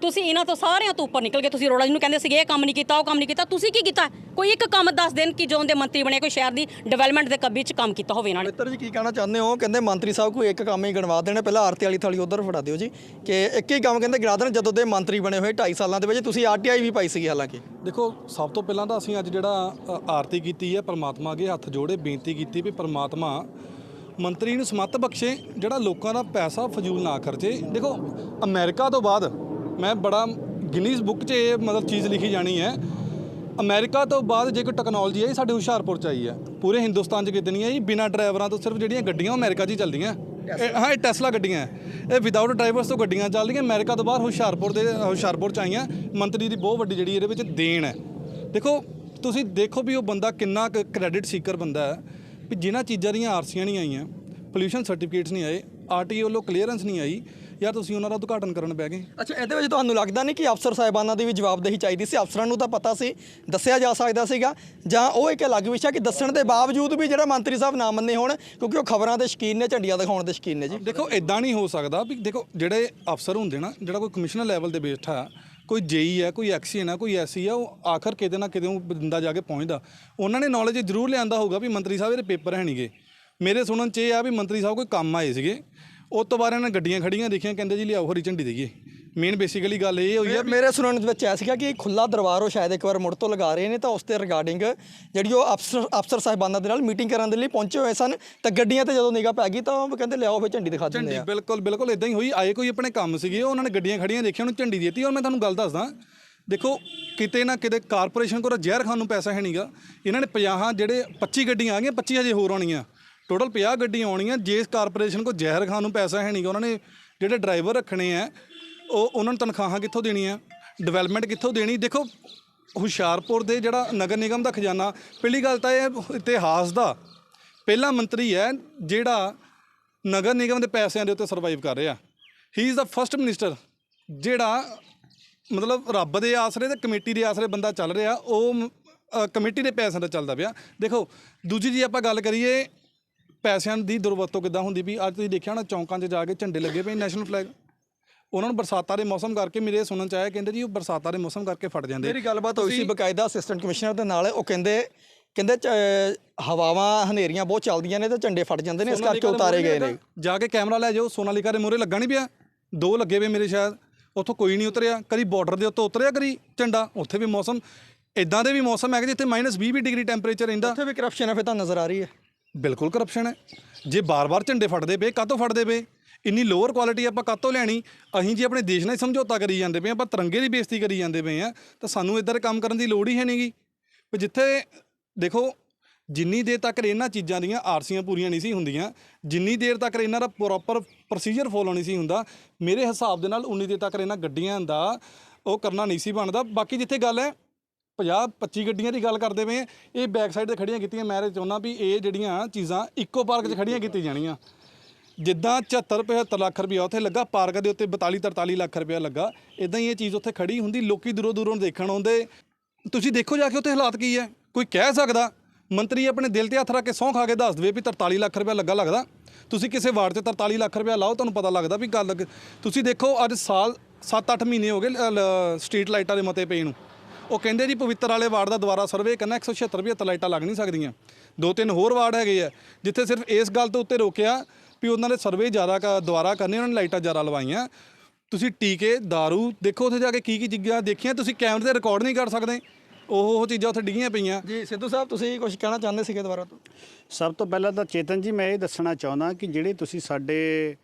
ਤੁਸੀਂ ਇਹਨਾਂ ਤੋਂ ਸਾਰਿਆਂ ਤੋਂ ਉੱਪਰ ਨਿਕਲ ਕੇ ਤੁਸੀਂ ਰੋੜਾ ਜੀ ਨੂੰ ਕਹਿੰਦੇ ਸੀਗੇ ਇਹ ਕੰਮ ਨਹੀਂ ਕੀਤਾ ਉਹ ਕੰਮ ਨਹੀਂ ਕੀਤਾ ਤੁਸੀਂ ਕੀ ਕੀਤਾ? ਕੋਈ ਇੱਕ ਕੰਮ ਦੱਸ ਦੇਣ ਕਿ ਜੋ ਦੇ ਮੰਤਰੀ ਬਣੇ ਕੋਈ ਸ਼ਹਿਰ ਦੀ ਡਿਵੈਲਪਮੈਂਟ ਦੇ ਕੱਬੀ ਚ ਕੰਮ ਕੀਤਾ ਹੋਵੇ ਇਹਨਾਂ ਨੇ। ਮਿੱਤਰ ਜੀ ਕੀ ਕਹਿਣਾ ਚਾਹੁੰਦੇ ਹੋ? ਕਹਿੰਦੇ ਮੰਤਰੀ ਸਾਹਿਬ ਕੋਈ ਇੱਕ ਕੰਮ ਹੀ ਗਣਵਾ ਦੇਣੇ ਪਹਿਲਾਂ ਆਰਤੀ ਵਾਲੀ ਥਾਲੀ ਉਧਰ ਫੜਾ ਦਿਓ ਜੀ ਕਿ ਇੱਕ ਹੀ ਕੰਮ ਕਹਿੰਦੇ ਗਿਣਾ ਦੇਣ ਜਦੋਂ ਦੇ ਮੰਤਰੀ ਬਣੇ ਹੋਏ 2.5 ਸਾਲਾਂ ਦੇ ਵਿੱਚ। ਤੁਸੀਂ ਆਰਟੀਆਈ ਵੀ ਪਾਈ ਸੀਗੀ ਹਾਲਾਂਕਿ। ਦੇਖੋ ਸਭ ਤੋਂ ਪਹਿਲਾਂ ਤਾਂ ਅਸੀਂ ਅੱਜ ਜਿਹੜਾ ਆਰਤੀ ਕੀਤੀ ਹੈ ਪਰਮਾਤਮਾ ਅੱਗੇ ਹੱਥ ਜੋੜੇ ਬੇਨਤੀ ਕੀਤੀ ਵੀ ਪਰਮਾਤਮਾ ਮੰਤਰੀ ਨੂੰ ਸਮੱਤ ਬਖਸ਼ੇ ਜਿਹੜਾ ਲੋਕਾਂ ਦਾ ਪੈਸਾ ਫਜ਼ੂਲ ਨਾ ਖਰਚੇ। ਦੇਖੋ ਅਮਰੀਕਾ ਤੋਂ ਬਾਅਦ ਮੈਂ ਬੜਾ ਗਿਨੀਜ਼ ਬੁੱਕ 'ਚ ਇਹ ਮਤਲਬ ਚੀਜ਼ ਲਿਖੀ ਜਾਣੀ ਹੈ। ਅਮਰੀਕਾ ਤੋਂ ਬਾਅਦ ਜੇ ਕੋਈ ਟੈਕਨੋਲੋਜੀ ਇਹ ਸਾਡੇ ਹੁਸ਼ਿਆਰਪੁਰ 'ਚ ਆਈ ਹੈ। ਪੂਰੇ ਹਿੰਦੁਸਤਾਨ 'ਚ ਕਿਤੇ ਨਹੀਂ ਆਈ ਬਿਨਾਂ ਡਰਾਈਵਰਾਂ ਤੋਂ ਸਿਰਫ ਜਿਹੜੀਆਂ ਗੱਡੀਆਂ ਉਹ ਅਮਰੀਕਾ 'ਚ ਹੀ ਚੱਲਦੀਆਂ। ਹਾਂ ਇਹ ਟੈਸਲਾ ਗੱਡੀਆਂ ਹੈ। ਇਹ ਵਿਦਆਊਟ ਡਰਾਈਵਰਸ ਤੋਂ ਗੱਡੀਆਂ ਚੱਲਦੀਆਂ। ਅਮਰੀਕਾ ਤੋਂ ਬਾਹਰ ਹੁਸ਼ਿਆਰਪੁਰ ਦੇ ਹੁਸ਼ਿਆਰਪੁਰ 'ਚ ਆਈਆਂ। ਮੰਤਰੀ ਦੀ ਬਹੁਤ ਵੱਡੀ ਜਿਹੜੀ ਇਹਦੇ ਵਿੱਚ ਦੇਣ ਹੈ। ਦੇਖੋ ਤੁਸੀਂ ਦੇਖੋ ਵੀ ਉਹ ਬੰਦਾ ਕਿੰਨਾ ਕ੍ਰੈਡਿਟ ਸੀਕਰ ਬੰਦਾ ਹੈ। ਵੀ ਜਿਨ੍ਹਾਂ ਚੀਜ਼ਾਂ ਦੀਆਂ ਆਰਸੀਆਂ ਨਹੀਂ ਆਈਆਂ ਪੋਲੂਸ਼ਨ ਸਰਟੀਫਿਕੇਟਸ ਨਹੀਂ ਆਏ ਆਰਟੀਓ ਵੱਲੋਂ ਕਲੀਅਰੈਂਸ ਨਹੀਂ ਆਈ ਯਾਰ ਤੁਸੀਂ ਉਹਨਾਂ ਦਾ ਉਦਘਾਟਨ ਕਰਨ ਬਹਿ ਗਏ। ਅੱਛਾ ਇਹਦੇ ਵਿੱਚ ਤੁਹਾਨੂੰ ਲੱਗਦਾ ਨਹੀਂ ਕਿ ਅਫਸਰ ਸਾਹਿਬਾਨਾਂ ਦੀ ਵੀ ਜਵਾਬਦੇਹੀ ਚਾਹੀਦੀ ਸੀ? ਅਫਸਰਾਂ ਨੂੰ ਤਾਂ ਪਤਾ ਸੀ ਦੱਸਿਆ ਜਾ ਸਕਦਾ ਸੀਗਾ। ਜਾਂ ਉਹ ਇੱਕ ਅਲੱਗ ਵਿਸ਼ਾ ਕਿ ਦੱਸਣ ਦੇ ਬਾਵਜੂਦ ਵੀ ਜਿਹੜਾ ਮੰਤਰੀ ਸਾਹਿਬ ਨਾ ਮੰਨੇ ਹੋਣ ਕਿਉਂਕਿ ਉਹ ਖਬਰਾਂ ਦੇ ਸ਼ਕੀਨ ਨੇ ਝੰਡੀਆਂ ਦਿਖਾਉਣ ਦੇ ਸ਼ਕੀਨ ਨੇ ਜੀ। ਦੇਖੋ ਇਦਾਂ ਨਹੀਂ ਹੋ ਸਕਦਾ ਵੀ ਦੇਖੋ ਜਿਹੜੇ ਅਫਸਰ ਹੁੰਦੇ ਨਾ ਜਿਹੜਾ ਕੋਈ ਕਮਿਸ਼ਨਰ ਲੈਵਲ ਤੇ ਬੈਠਾ ਕੋਈ ਜੇਈ ਹੈ ਕੋਈ ਐਕਸੀਅਨ ਹੈ ਕੋਈ ਐਸੀ ਹੈ ਉਹ ਆਖਰ ਕਿਤੇ ਨਾ ਕਿਤੇ ਉਹ ਬੰਦਾ ਜਾ ਕੇ ਪਹੁੰਚਦਾ। ਉਹਨਾਂ ਨੇ ਨੌਲੇਜ ਜ਼ਰੂਰ ਲਿਆਂਦਾ ਹੋਊਗਾ ਵੀ ਮੰਤਰੀ ਸਾਹਿਬ ਇਹਦੇ ਪੇਪਰ ਹੈ ਨਹੀਂਗੇ ਮੇਰੇ ਸੁਣਨ ਚ ਇਹ ਆ ਵੀ ਮੰਤਰੀ ਸਾਹਿਬ ਕੋਈ ਕੰਮ ਆਏ ਸੀਗੇ। ਉਸ ਤੋਂ ਬਾਅਦ ਇਹਨਾਂ ਨੇ ਗੱਡੀਆਂ ਖੜੀਆਂ ਦੇਖੀਆਂ ਕਹਿੰਦੇ ਜੀ ਲਿਆਓ ਹਰੀ ਝੰਡੀ ਦੇਈਏ ਮੇਨ ਬੇਸਿਕਲੀ ਗੱਲ ਇਹ ਹੋਈ ਆ ਵੀ ਮੇਰੇ ਸੁਣਨ ਦੇ ਵਿੱਚ ਐ ਸੀਗਾ ਕਿ ਖੁੱਲਾ ਦਰਬਾਰ ਉਹ ਸ਼ਾਇਦ ਇੱਕ ਵਾਰ ਮੁੜ ਤੋਂ ਲਗਾ ਰਹੇ ਨੇ ਤਾਂ ਉਸ ਤੇ ਰਿਗਾਰਡਿੰਗ ਜਿਹੜੀ ਉਹ ਅਫਸਰ ਅਫਸਰ ਸਾਹਿਬਾਨਾਂ ਦੇ ਨਾਲ ਮੀਟਿੰਗ ਕਰਨ ਦੇ ਲਈ ਪਹੁੰਚੇ ਹੋਏ ਸਨ ਤਾਂ ਗੱਡੀਆਂ ਤੇ ਜਦੋਂ ਨਿਗਾਹ ਪੈ ਗਈ ਤਾਂ ਉਹ ਕਹਿੰਦੇ ਲਿਆਓ ਫੇ ਝੰਡੀ ਦਿਖਾ ਦਿੰਦੇ ਝੰਡੀ ਆ। ਬਿਲਕੁਲ ਬਿਲਕੁਲ ਇਦਾਂ ਹੀ ਹੋਈ। ਆਏ ਕੋਈ ਆਪਣੇ ਕੰਮ ਸੀਗੇ ਉਹਨਾਂ ਨੇ ਗੱਡੀਆਂ ਖੜੀਆਂ ਦੇਖੀਆਂ ਉਹਨੂੰ ਝੰਡੀ ਦਿੱਤੀ। ਔਰ ਮੈਂ ਤੁਹਾਨੂੰ ਗੱਲ ਦੱਸਦਾ ਦੇਖੋ ਕਿਤੇ ਨਾ ਕਿਤੇ ਕਾਰਪੋਰੇਸ਼ਨ ਕੋਲ ਜ਼ਹਿਰ ਖਾਣ ਨੂੰ ਪੈਸਾ ਹੈ ਨਹੀਂਗਾ ਇਹਨਾਂ ਨੇ 50 ਜਿਹੜੇ 25 ਗੱਡੀਆਂ ਆ ਗਈਆਂ 25 ਹਜੇ ਹੋਰ ਆਉਣੀਆਂ। ਟੋਟਲ 50 ਗੱਡੀਆਂ ਆਉਣੀਆਂ, ਜੇ ਕਾਰਪੋਰੇਸ਼ਨ ਕੋਲ ਜ਼ਹਿਰ ਖਾਣ ਨੂੰ ਪੈਸਾ ਹੈ ਨਹੀਂਗਾ ਉਹਨਾਂ ਨੇ ਜਿਹੜੇ ਡਰਾਈਵਰ ਰੱਖਣੇ ਆ, ਉਹ ਉਹਨਾਂ ਨੂੰ ਤਨਖਾਹਾਂ ਕਿੱਥੋਂ ਦੇਣੀਆਂ ਡਿਵੈਲਪਮੈਂਟ ਕਿੱਥੋਂ ਦੇਣੀ? ਦੇਖੋ, ਹੁਸ਼ਿਆਰਪੁਰ ਦੇ ਜਿਹੜਾ ਨਗਰ ਨਿਗਮ ਦਾ ਖਜ਼ਾਨਾ, ਪਹਿਲੀ ਗੱਲ ਤਾਂ ਇਹ ਇਤਿਹਾਸ ਦਾ, ਪਹਿਲਾ ਮੰਤਰੀ ਹੈ ਜਿਹੜਾ ਨਗਰ ਨਿਗਮ ਦੇ ਪੈਸਿਆਂ ਦੇ ਉੱਤੇ ਸਰਵਾਈਵ ਕਰ ਰਿਹਾ। He is the first minister ਜਿਹੜਾ ਮਤਲਬ ਰੱਬ ਦੇ ਆਸਰੇ ਤੇ ਕਮੇਟੀ ਦੇ ਆਸਰੇ ਬੰਦਾ ਚੱਲ ਰਿਹਾ, ਉਹ ਕਮੇਟੀ ਦੇ ਪੈਸਿਆਂ ਦਾ ਚੱਲਦਾ ਪਿਆ। ਦੇਖੋ, ਦੂਜੀ ਜੀ ਆਪਾਂ ਗੱਲ ਕਰੀਏ ਪੈਸਿਆਂ ਦੀ ਦੁਰਵਰਤੋਂ ਕਿੱਦਾਂ ਹੁੰਦੀ ਵੀ ਅੱਜ ਤੁਸੀਂ ਦੇਖਿਆ ਹੋਣਾ ਚੌਂਕਾਂ 'ਚ ਜਾ ਕੇ ਝੰਡੇ ਲੱਗੇ ਪਏ ਨੈਸ਼ਨਲ ਫਲੈਗ ਉਹਨਾਂ ਨੂੰ ਬਰਸਾਤਾਂ ਦੇ ਮੌਸਮ ਕਰਕੇ ਮੇਰੇ ਸੁਣਨ ਚ ਆਇਆ ਕਹਿੰਦੇ ਜੀ ਉਹ ਬਰਸਾਤਾਂ ਦੇ ਮੌਸਮ ਕਰਕੇ ਫਟ ਜਾਂਦੇ। ਮੇਰੀ ਗੱਲਬਾਤ ਹੋਈ ਸੀ ਬਕਾਇਦਾ ਅਸਿਸਟੈਂਟ ਕਮਿਸ਼ਨਰ ਦੇ ਨਾਲ ਉਹ ਕਹਿੰਦੇ ਕਹਿੰਦੇ ਹਵਾਵਾਂ ਹਨੇਰੀਆਂ ਬਹੁਤ ਚੱਲਦੀਆਂ ਨੇ ਤੇ ਝੰਡੇ ਫਟ ਜਾਂਦੇ ਨੇ ਇਸ ਕਰਕੇ ਉਤਾਰੇ ਗਏ ਨੇ। ਜਾ ਕੇ ਕੈਮਰਾ ਲੈ ਜਾਓ ਸੋਨਾਲੀਕਾ ਦੇ ਮੂਹਰੇ ਲੱਗਾ ਨਹੀਂ ਪਿਆ। ਦੋ ਲੱਗੇ ਵੇ ਮੇਰੇ ਸ਼ਾਇਦ। ਉੱਥੋਂ ਕੋਈ ਨਹੀਂ ਉਤਰਿਆ। ਕਦੀ ਬਾਰਡਰ ਦੇ ਉੱਤੇ ਉਤਰਿਆ ਕਰੀ ਝੰਡਾ। ਉੱਥੇ ਵੀ ਮੌਸਮ ਇਦਾਂ ਦੇ ਵੀ ਮੌਸਮ ਹੈਗੇ ਜਿੱਥੇ -20 ਵੀ ਡਿਗਰੀ ਟੈਂਪਰੇਚਰ ਰਹਿੰਦਾ। ਉੱਥੇ ਵੀ ਕਰਪਸ਼ਨ ਹੈ ਫਿਰ ਤਾਂ ਨਜ਼ਰ ਆ ਰਹੀ ਹੈ। ਬਿਲਕੁਲ ਕਰਪਸ਼ਨ ਹੈ। ਜੇ ਬਾਰ-ਬਾਰ ਝੰਡੇ ਫੜਦੇ ਪਏ, ਕਾਹਤੋਂ ਫੜਦੇ ਪਏ? ਇੰਨੀ ਲੋਅਰ ਕੁਆਲਿਟੀ ਆਪਾਂ ਕਾਤੋਂ ਲੈਣੀ ਅਸੀਂ ਜੇ ਆਪਣੇ ਦੇਸ਼ ਨਾਲ ਹੀ ਸਮਝੌਤਾ ਕਰੀ ਜਾਂਦੇ ਪਏ ਹਾਂ, ਆਪਾਂ ਤਿਰੰਗੇ ਦੀ ਬੇਇੱਜ਼ਤੀ ਕਰੀ ਜਾਂਦੇ ਪਏ ਆ ਤਾਂ ਸਾਨੂੰ ਇੱਧਰ ਕੰਮ ਕਰਨ ਦੀ ਲੋੜ ਹੀ ਹੈ ਨਹੀਂਗੀ ਵੀ ਜਿੱਥੇ ਦੇਖੋ, ਜਿੰਨੀ ਦੇਰ ਤੱਕ ਇਹਨਾਂ ਚੀਜ਼ਾਂ ਦੀਆਂ ਆਰਸੀਆਂ ਪੂਰੀਆਂ ਨਹੀਂ ਸੀ ਹੁੰਦੀਆਂ, ਜਿੰਨੀ ਦੇਰ ਤੱਕ ਇਹਨਾਂ ਦਾ ਪ੍ਰੋਪਰ ਪ੍ਰੋਸੀਜਰ ਫੋਲੋ ਨਹੀਂ ਸੀ ਹੁੰਦਾ, ਮੇਰੇ ਹਿਸਾਬ ਦੇ ਨਾਲ ਉਨੀ ਦੇਰ ਤੱਕ ਇਹਨਾਂ ਗੱਡੀਆਂ ਦਾ ਉਹ ਕਰਨਾ ਨਹੀਂ ਸੀ ਬਣਦਾ। ਬਾਕੀ ਜਿੱਥੇ ਗੱਲ ਹੈ 50 25 ਗੱਡੀਆਂ ਦੀ ਗੱਲ ਕਰਦੇ ਪਏ ਹਾਂ, ਇਹ ਬੈਕ ਸਾਈਡ ਤੇ ਖੜੀਆਂ ਕੀਤੀਆਂ ਮੈਂ ਇਹ ਚਾਹੁੰਦਾ ਵੀ ਇਹ ਜਿਹੜੀਆਂ ਚੀਜ਼ਾਂ ਇੱਕੋ ਪਾਰਕ 'ਚ ਖੜੀਆਂ ਕੀਤੀਆਂ ਜਾਣੀਆਂ। ਜਿੱਦਾਂ 74 75 ਲੱਖ ਰੁਪਇਆ ਉੱਥੇ ਲੱਗਾ ਪਾਰਕ ਦੇ ਉੱਤੇ 42 43 ਲੱਖ ਰੁਪਇਆ ਲੱਗਾ ਇਦਾਂ ਹੀ ਇਹ ਚੀਜ਼ ਉੱਥੇ ਖੜੀ ਹੁੰਦੀ ਲੋਕੀ ਦੂਰੋਂ ਦੂਰੋਂ ਦੇਖਣ ਆਉਂਦੇ। ਤੁਸੀਂ ਦੇਖੋ ਜਾ ਕੇ ਉੱਥੇ ਹਾਲਾਤ ਕੀ ਹੈ ਕੋਈ ਕਹਿ ਸਕਦਾ ਮੰਤਰੀ ਆਪਣੇ ਦਿਲ ਤੇ ਹੱਥ ਰੱਖ ਕੇ ਸਹੁੰ ਖਾ ਕੇ ਦੱਸ ਦੇਵੇ ਵੀ 43 ਲੱਖ ਰੁਪਇਆ ਲੱਗਾ ਲੱਗਦਾ। ਤੁਸੀਂ ਕਿਸੇ ਵਾਰਡ 'ਚ 43 ਲੱਖ ਰੁਪਇਆ ਲਾਓ ਤੁਹਾਨੂੰ ਪਤਾ ਲੱਗਦਾ ਵੀ ਗੱਲ ਅੱਗੇ- ਤੁਸੀਂ ਦੇਖੋ ਅੱਜ ਸਾਲ 7-8 ਮਹੀਨੇ ਹੋ ਗਏ ਲ- ਲ- ਸਟਰੀਟ ਲਾਈਟਾਂ ਦੇ ਮਤੇ ਪਏ ਨੂੰ। ਉਹ ਕਹਿੰਦੇ ਜੀ ਪਵਿੱਤਰ ਵਾਲੇ ਵਾਰਡ ਦਾ ਦੁਬਾਰਾ ਸਰਵੇ ਕਰਨਾ 176 75 ਲਾਈਟਾਂ ਲੱਗ ਨਹੀਂ ਸਕਦੀਆਂ। ਦੋ ਤਿੰਨ ਹੋਰ ਵਾਰਡ ਹੈਗੇ ਆ ਜਿੱਥੇ ਸਿਰਫ ਇਸ ਗੱਲ ਤੋਂ ਉੱਤੇ ਰੋਕਿਆ ਵੀ ਉਹਨਾਂ ਦੇ ਸਰਵੇ ਜ਼ਿਆਦਾ ਕ- ਦੁਬਾਰਾ ਕਰਨੇ ਉਹਨਾਂ ਨੇ ਲਾਈਟਾਂ ਜ਼ਿਆਦਾ ਲਵਾਈਆਂ। ਤੁਸੀਂ ਟੀਕੇ दारू ਦੇਖੋ ਉੱਥੇ ਜਾ ਕੇ ਕੀ ਕੀ ਚੀਜ਼ਾਂ ਦੇਖੀਆਂ ਤੁਸੀਂ ਕੈਮਰੇ ਤੇ ਰਿਕਾਰਡ ਨਹੀਂ ਕਰ ਸਕਦੇ। ਉਹ ਉਹ ਚੀਜ਼ਾਂ ਉੱਥੇ ਡਿੱਗੀਆਂ ਪਈਆਂ। ਜੀ ਸਿੱਧੂ ਸਾਹਿਬ ਤੁਸੀਂ ਕੁਝ ਕਹਿਣਾ ਚਾਹੁੰਦੇ ਸੀਗੇ ਦੁਬਾਰਾ ਤੋਂ? ਸਭ ਤੋਂ ਪਹਿਲਾਂ ਤਾਂ ਚੇਤਨ ਜੀ ਮੈਂ ਇਹ ਦੱਸਣਾ ਚਾਹੁੰਦਾ ਕਿ ਜਿਹੜੇ ਤੁਸੀਂ ਸਾਡੇ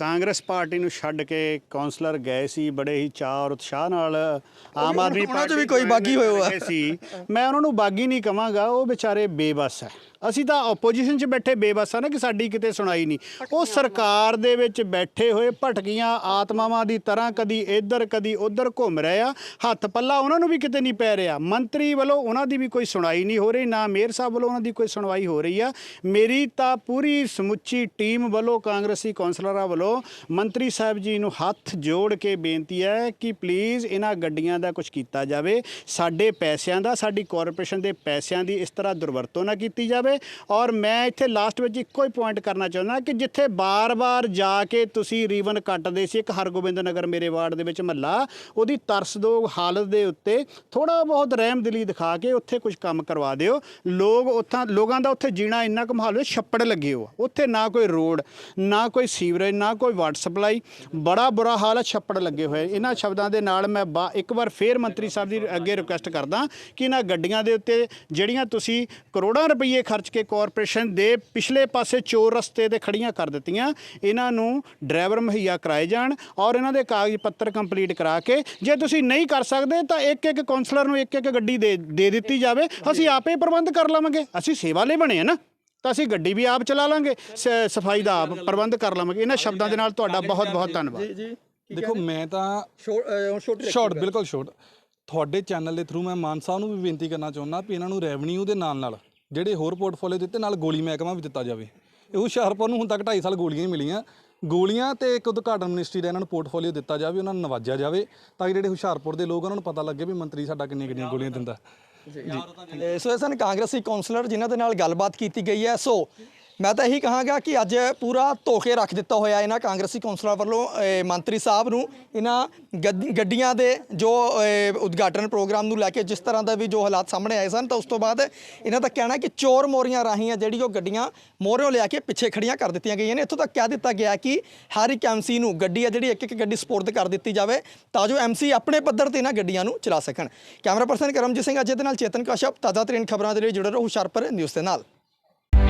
ਕਾਂਗਰਸ ਪਾਰਟੀ ਨੂੰ ਛੱਡ ਕੇ ਕਾਉਂਸਲਰ ਗਏ ਸੀ ਬੜੇ ਹੀ ਚਾਅ ਔਰ ਉਤਸ਼ਾਹ ਨਾਲ ਆਮ ਆਦਮੀ ਉਹਨਾਂ 'ਚ ਪਾਰਟੀ ਵੀ ਕੋਈ ਬਾਗੀ ਹੋਇਆ ਸੀ। ਮੈਂ ਉਹਨਾਂ ਨੂੰ ਬਾਗੀ ਨਹੀਂ ਕਵਾਂਗਾ ਉਹ ਵਿਚਾਰੇ ਬੇਬਸ ਹੈ। ਅਸੀਂ ਤਾਂ ਆਪੋਜੀਸ਼ਨ 'ਚ ਬੈਠੇ ਬੇਬਸ ਆ ਨਾ ਕਿ ਸਾਡੀ ਕਿਤੇ ਸੁਣਾਈ ਨਹੀਂ। ਉਹ ਸਰਕਾਰ ਦੇ ਵਿੱਚ ਬੈਠੇ ਹੋਏ ਭਟਕੀਆਂ ਆਤਮਾਵਾਂ ਦੀ ਤਰ੍ਹਾਂ ਕਦੀ ਇੱਧਰ ਕਦੀ ਉੱਧਰ ਘੁੰਮ ਰਹੇ ਆ। ਹੱਥ ਪੱਲਾ ਉਹਨਾਂ ਨੂੰ ਵੀ ਕਿਤੇ ਨਹੀਂ ਪੈ ਰਿਹਾ। ਮੰਤਰੀ ਵੱਲੋਂ ਉਹਨਾਂ ਦੀ ਵੀ ਕੋਈ ਸੁਣਾਈ ਨਹੀਂ ਹੋ ਰਹੀ ਨਾ ਮੇਅਰ ਸਾਹਿਬ ਵੱਲੋਂ ਉਹਨਾਂ ਦੀ ਕੋਈ ਸੁਣਵਾਈ ਹੋ ਰਹੀ ਆ। ਮੇਰੀ ਤਾਂ ਪੂਰੀ ਸਮੁੱਚੀ ਟੀਮ ਵੱਲੋਂ ਕਾਂਗਰਸੀ ਕੌਂਸਲਰਾਂ ਵੱਲੋਂ ਮੰਤਰੀ ਸਾਹਿਬ ਜੀ ਨੂੰ ਹੱਥ ਜੋੜ ਕੇ ਬੇਨਤੀ ਹੈ ਕਿ ਪਲੀਜ਼ ਇਹਨਾਂ ਗੱਡੀਆਂ ਦਾ ਕੁਝ ਕੀਤਾ ਜਾਵੇ, ਸਾਡੇ ਪੈਸਿਆਂ ਦਾ, ਸਾਡੀ ਕਾਰਪੋਰੇਸ਼ਨ ਦੇ ਪੈਸਿਆਂ ਦੀ ਇਸ ਤਰ੍ਹਾਂ ਦੁਰਵਰਤੋਂ ਨਾ ਕੀਤੀ ਜਾਵੇ। ਔਰ ਮੈਂ ਇੱਥੇ ਲਾਸਟ ਵਿੱਚ ਇੱਕੋ ਹੀ ਪੁਆਇੰਟ ਕਰਨਾ ਚਾਹੁੰਦਾ ਕਿ ਜਿੱਥੇ ਬਾਰ-ਬਾਰ ਜਾ ਕੇ ਤੁਸੀਂ ਰੀਵਨ ਕੱਟਦੇ ਸੀ, ਇੱਕ ਹਰਗੋਬਿੰਦ ਨਗਰ ਮੇਰੇ ਵਾਰਡ ਦੇ ਵਿੱਚ ਮਹੱਲਾ, ਉਹਦੀ ਤਰਸਦੋਗ ਹਾਲਤ ਦੇ ਉੱਤੇ ਥੋੜਾ ਬਹੁਤ ਰਹਿਮਦਿਲੀ ਦਿਖਾ ਕੇ ਉੱਥੇ ਕੁਝ ਕੰਮ ਕਰਵਾ ਦਿਓ। ਲੋਕ ਉੱਥਾਂ, ਲੋਕਾਂ ਦਾ ਉੱਥੇ ਜੀਣਾ ਇੰਨਾ ਕੁ ਮਾਹੌਲ ਛੱਪੜ ਲੱਗੇ ਹੋ ਉੱਥੇ ਨਾ ਕੋਈ ਰੋਡ, ਨਾ ਕੋਈ ਸੀਵਰੇਜ, ਨਾ ਕੋਈ ਵਾਟਰ ਸਪਲਾਈ ਬੜਾ ਬੁਰਾ ਹਾਲ ਹੈ ਛੱਪੜ ਲੱਗੇ ਹੋਏ ਇਹਨਾਂ ਸ਼ਬਦਾਂ ਦੇ ਨਾਲ ਮੈਂ ਬਾ- ਇੱਕ ਵਾਰ ਫੇਰ ਮੰਤਰੀ ਸਾਹਿਬ ਦੀ ਅੱਗੇ ਰਿਕੁਐਸਟ ਕਰਦਾ ਕਿ ਇਹਨਾਂ ਗੱਡੀਆਂ ਦੇ ਉੱਤੇ ਜਿਹੜੀਆਂ ਤੁਸੀਂ ਕਰੋੜਾਂ ਰੁਪਏ ਖਰਚ ਕੇ ਕਾਰਪੋਰੇਸ਼ਨ ਦੇ ਪਿਛਲੇ ਪਾਸੇ ਚੋਰ ਰਸਤੇ ਤੇ ਖੜੀਆਂ ਕਰ ਦਿੱਤੀਆਂ, ਇਹਨਾਂ ਨੂੰ ਡਰਾਈਵਰ ਮੁਹੱਈਆ ਕਰਾਏ ਜਾਣ ਔਰ ਇਹਨਾਂ ਦੇ ਕਾਗਜ਼ ਪੱਤਰ ਕੰਪਲੀਟ ਕਰਾ ਕੇ ਜੇ ਤੁਸੀਂ ਨਹੀਂ ਕਰ ਸਕਦੇ ਤਾਂ ਇੱਕ ਇੱਕ ਕਾਉਂਸਲਰ ਨੂੰ ਇੱਕ ਇੱਕ ਗੱਡੀ ਦੇ ਦੇ ਦਿੱਤੀ ਜਾਵੇ। ਅਸੀਂ ਆਪੇ ਪ੍ਰਬੰਧ ਕਰ ਲਵਾਂਗੇ। ਅਸੀਂ ਸੇਵਾ ਲਈ ਬਣੇ ਆ ਨਾ। ਤਾਂ ਅਸੀਂ ਗੱਡੀ ਵੀ ਆਪ ਚਲਾ ਲਾਂਗੇ ਸਫ਼ਾਈ ਦਾ ਆਪ ਪ੍ਰਬੰਧ ਕਰ ਲਵਾਂਗੇ। ਇਹਨਾਂ ਸ਼ਬਦਾਂ ਦੇ ਨਾਲ ਤੁਹਾਡਾ ਬਹੁਤ ਬਹੁਤ ਧੰਨਵਾਦ। ਜੀ ਜੀ ਦੇਖੋ ਮੈਂ ਤਾਂ ਛੋਟੀ ਸ਼ਾਰਟ ਬਿਲਕੁਲ ਸ਼ਾਰਟ ਤੁਹਾਡੇ ਚੈਨਲ ਦੇ ਥਰੂ ਮੈਂ ਮਾਨ ਸਾਹਿਬ ਨੂੰ ਵੀ ਬੇਨਤੀ ਕਰਨਾ ਚਾਹੁੰਦਾ ਵੀ ਇਹਨਾਂ ਨੂੰ ਰੈਵਨਿਊ ਦੇ ਨਾਲ ਨਾਲ ਜਿਹੜੇ ਹੋਰ ਪੋਰਟਫੋਲੀਓ ਦਿੱਤੇ ਨਾਲ ਗੋਲੀ ਮਹਿਕਮਾ ਵੀ ਦਿੱਤਾ ਜਾਵੇ। ਇਹ ਹੁਸ਼ਿਆਰਪੁਰ ਨੂੰ ਹੁਣ ਤੱਕ 2.5 ਸਾਲ ਗੋਲੀਆਂ ਹੀ ਮਿਲੀਆਂ। ਗੋਲੀਆਂ ਤੇ ਇੱਕ ਉਦਘਾਟਨ ਮਿਨਿਸਟਰੀ ਦਾ ਇਹਨਾਂ ਨੂੰ ਪੋਰਟਫੋਲੀਓ ਦਿੱਤਾ ਜਾਵੇ ਉਹਨਾਂ ਨੂੰ ਨਵਾਜਿਆ ਜਾਵੇ ਤਾਂ ਕਿ ਜਿਹੜੇ ਹੁਸ਼ਿਆਰਪੁਰ ਦੇ ਲੋਕ ਉਹਨਾਂ ਨੂੰ ਪਤਾ ਲੱਗੇ ਵੀ ਮੰਤਰੀ ਸਾਡਾ ਕਿੰਨੀਆਂ ਕਿੰਨੀਆਂ ਗੋਲੀਆਂ ਦਿੰਦਾ। ਸੋ ਇਹ ਸਨ ਕਾਂਗਰਸੀ ਕਾਉਂਸਲਰ ਜਿਨ੍ਹਾਂ ਦੇ ਨਾਲ ਗੱਲਬਾਤ ਕੀਤੀ ਗਈ ਹੈ। ਸੋ ਮੈਂ ਤਾਂ ਇਹੀ ਕਹਾਂਗਾ ਕਿ ਅੱਜ ਪੂਰਾ ਧੋਖੇ ਰੱਖ ਦਿੱਤਾ ਹੋਇਆ ਇਹਨਾਂ ਕਾਂਗਰਸੀ ਕਾਉਂਸਲਰਾਂ ਵੱਲੋਂ ਮੰਤਰੀ ਸਾਹਿਬ ਨੂੰ। ਇਹਨਾਂ ਗੱਡ- ਗੱਡੀਆਂ ਦੇ ਜੋ ਉਦਘਾਟਨ ਪ੍ਰੋਗਰਾਮ ਨੂੰ ਲੈ ਕੇ ਜਿਸ ਤਰ੍ਹਾਂ ਦਾ ਵੀ ਜੋ ਹਾਲਾਤ ਸਾਹਮਣੇ ਆਏ ਸਨ, ਤਾਂ ਉਸ ਤੋਂ ਬਾਅਦ ਇਹਨਾਂ ਦਾ ਕਹਿਣਾ ਕਿ ਚੋਰ ਮੋਰੀਆਂ ਰਾਹੀਂ ਆ ਜਿਹੜੀ ਉਹ ਗੱਡੀਆਂ ਮੋਹਰਿਓਂ ਲਿਆ ਕੇ ਪਿੱਛੇ ਖੜੀਆਂ ਕਰ ਦਿੱਤੀਆਂ ਗਈਆਂ ਨੇ। ਇੱਥੋਂ ਤੱਕ ਕਹਿ ਦਿੱਤਾ ਗਿਆ ਕਿ ਹਰ ਇੱਕ ਐਮਸੀ ਨੂੰ ਗੱਡੀ ਆ ਜਿਹੜੀ ਇੱਕ ਇੱਕ ਗੱਡੀ ਸਪੋਰਟ ਕਰ ਦਿੱਤੀ ਜਾਵੇ, ਤਾਂ ਜੋ ਐਮਸੀ ਆਪਣੇ ਪੱਧਰ ਤੇ ਇਹਨਾਂ ਗੱਡੀਆਂ ਨੂੰ ਚਲਾ ਸਕਣ। ਕੈਮਰਾ ਪਰਸਨ ਕਰਮਜੀਤ ਸਿੰਘ ਅਜੇ ਦੇ ਨਾਲ ਚੇਤਨ ਕਸ਼ਪ ਤਾਜ਼ਾ ਤਰੀਨ ਖਬਰਾਂ ਦੇ ਲਈ ਜੁੜੇ ਰਹੋ ਹੁਸ਼ਿਆਰਪੁਰ ਨਿਊਜ਼ ਦੇ ਨਾਲ।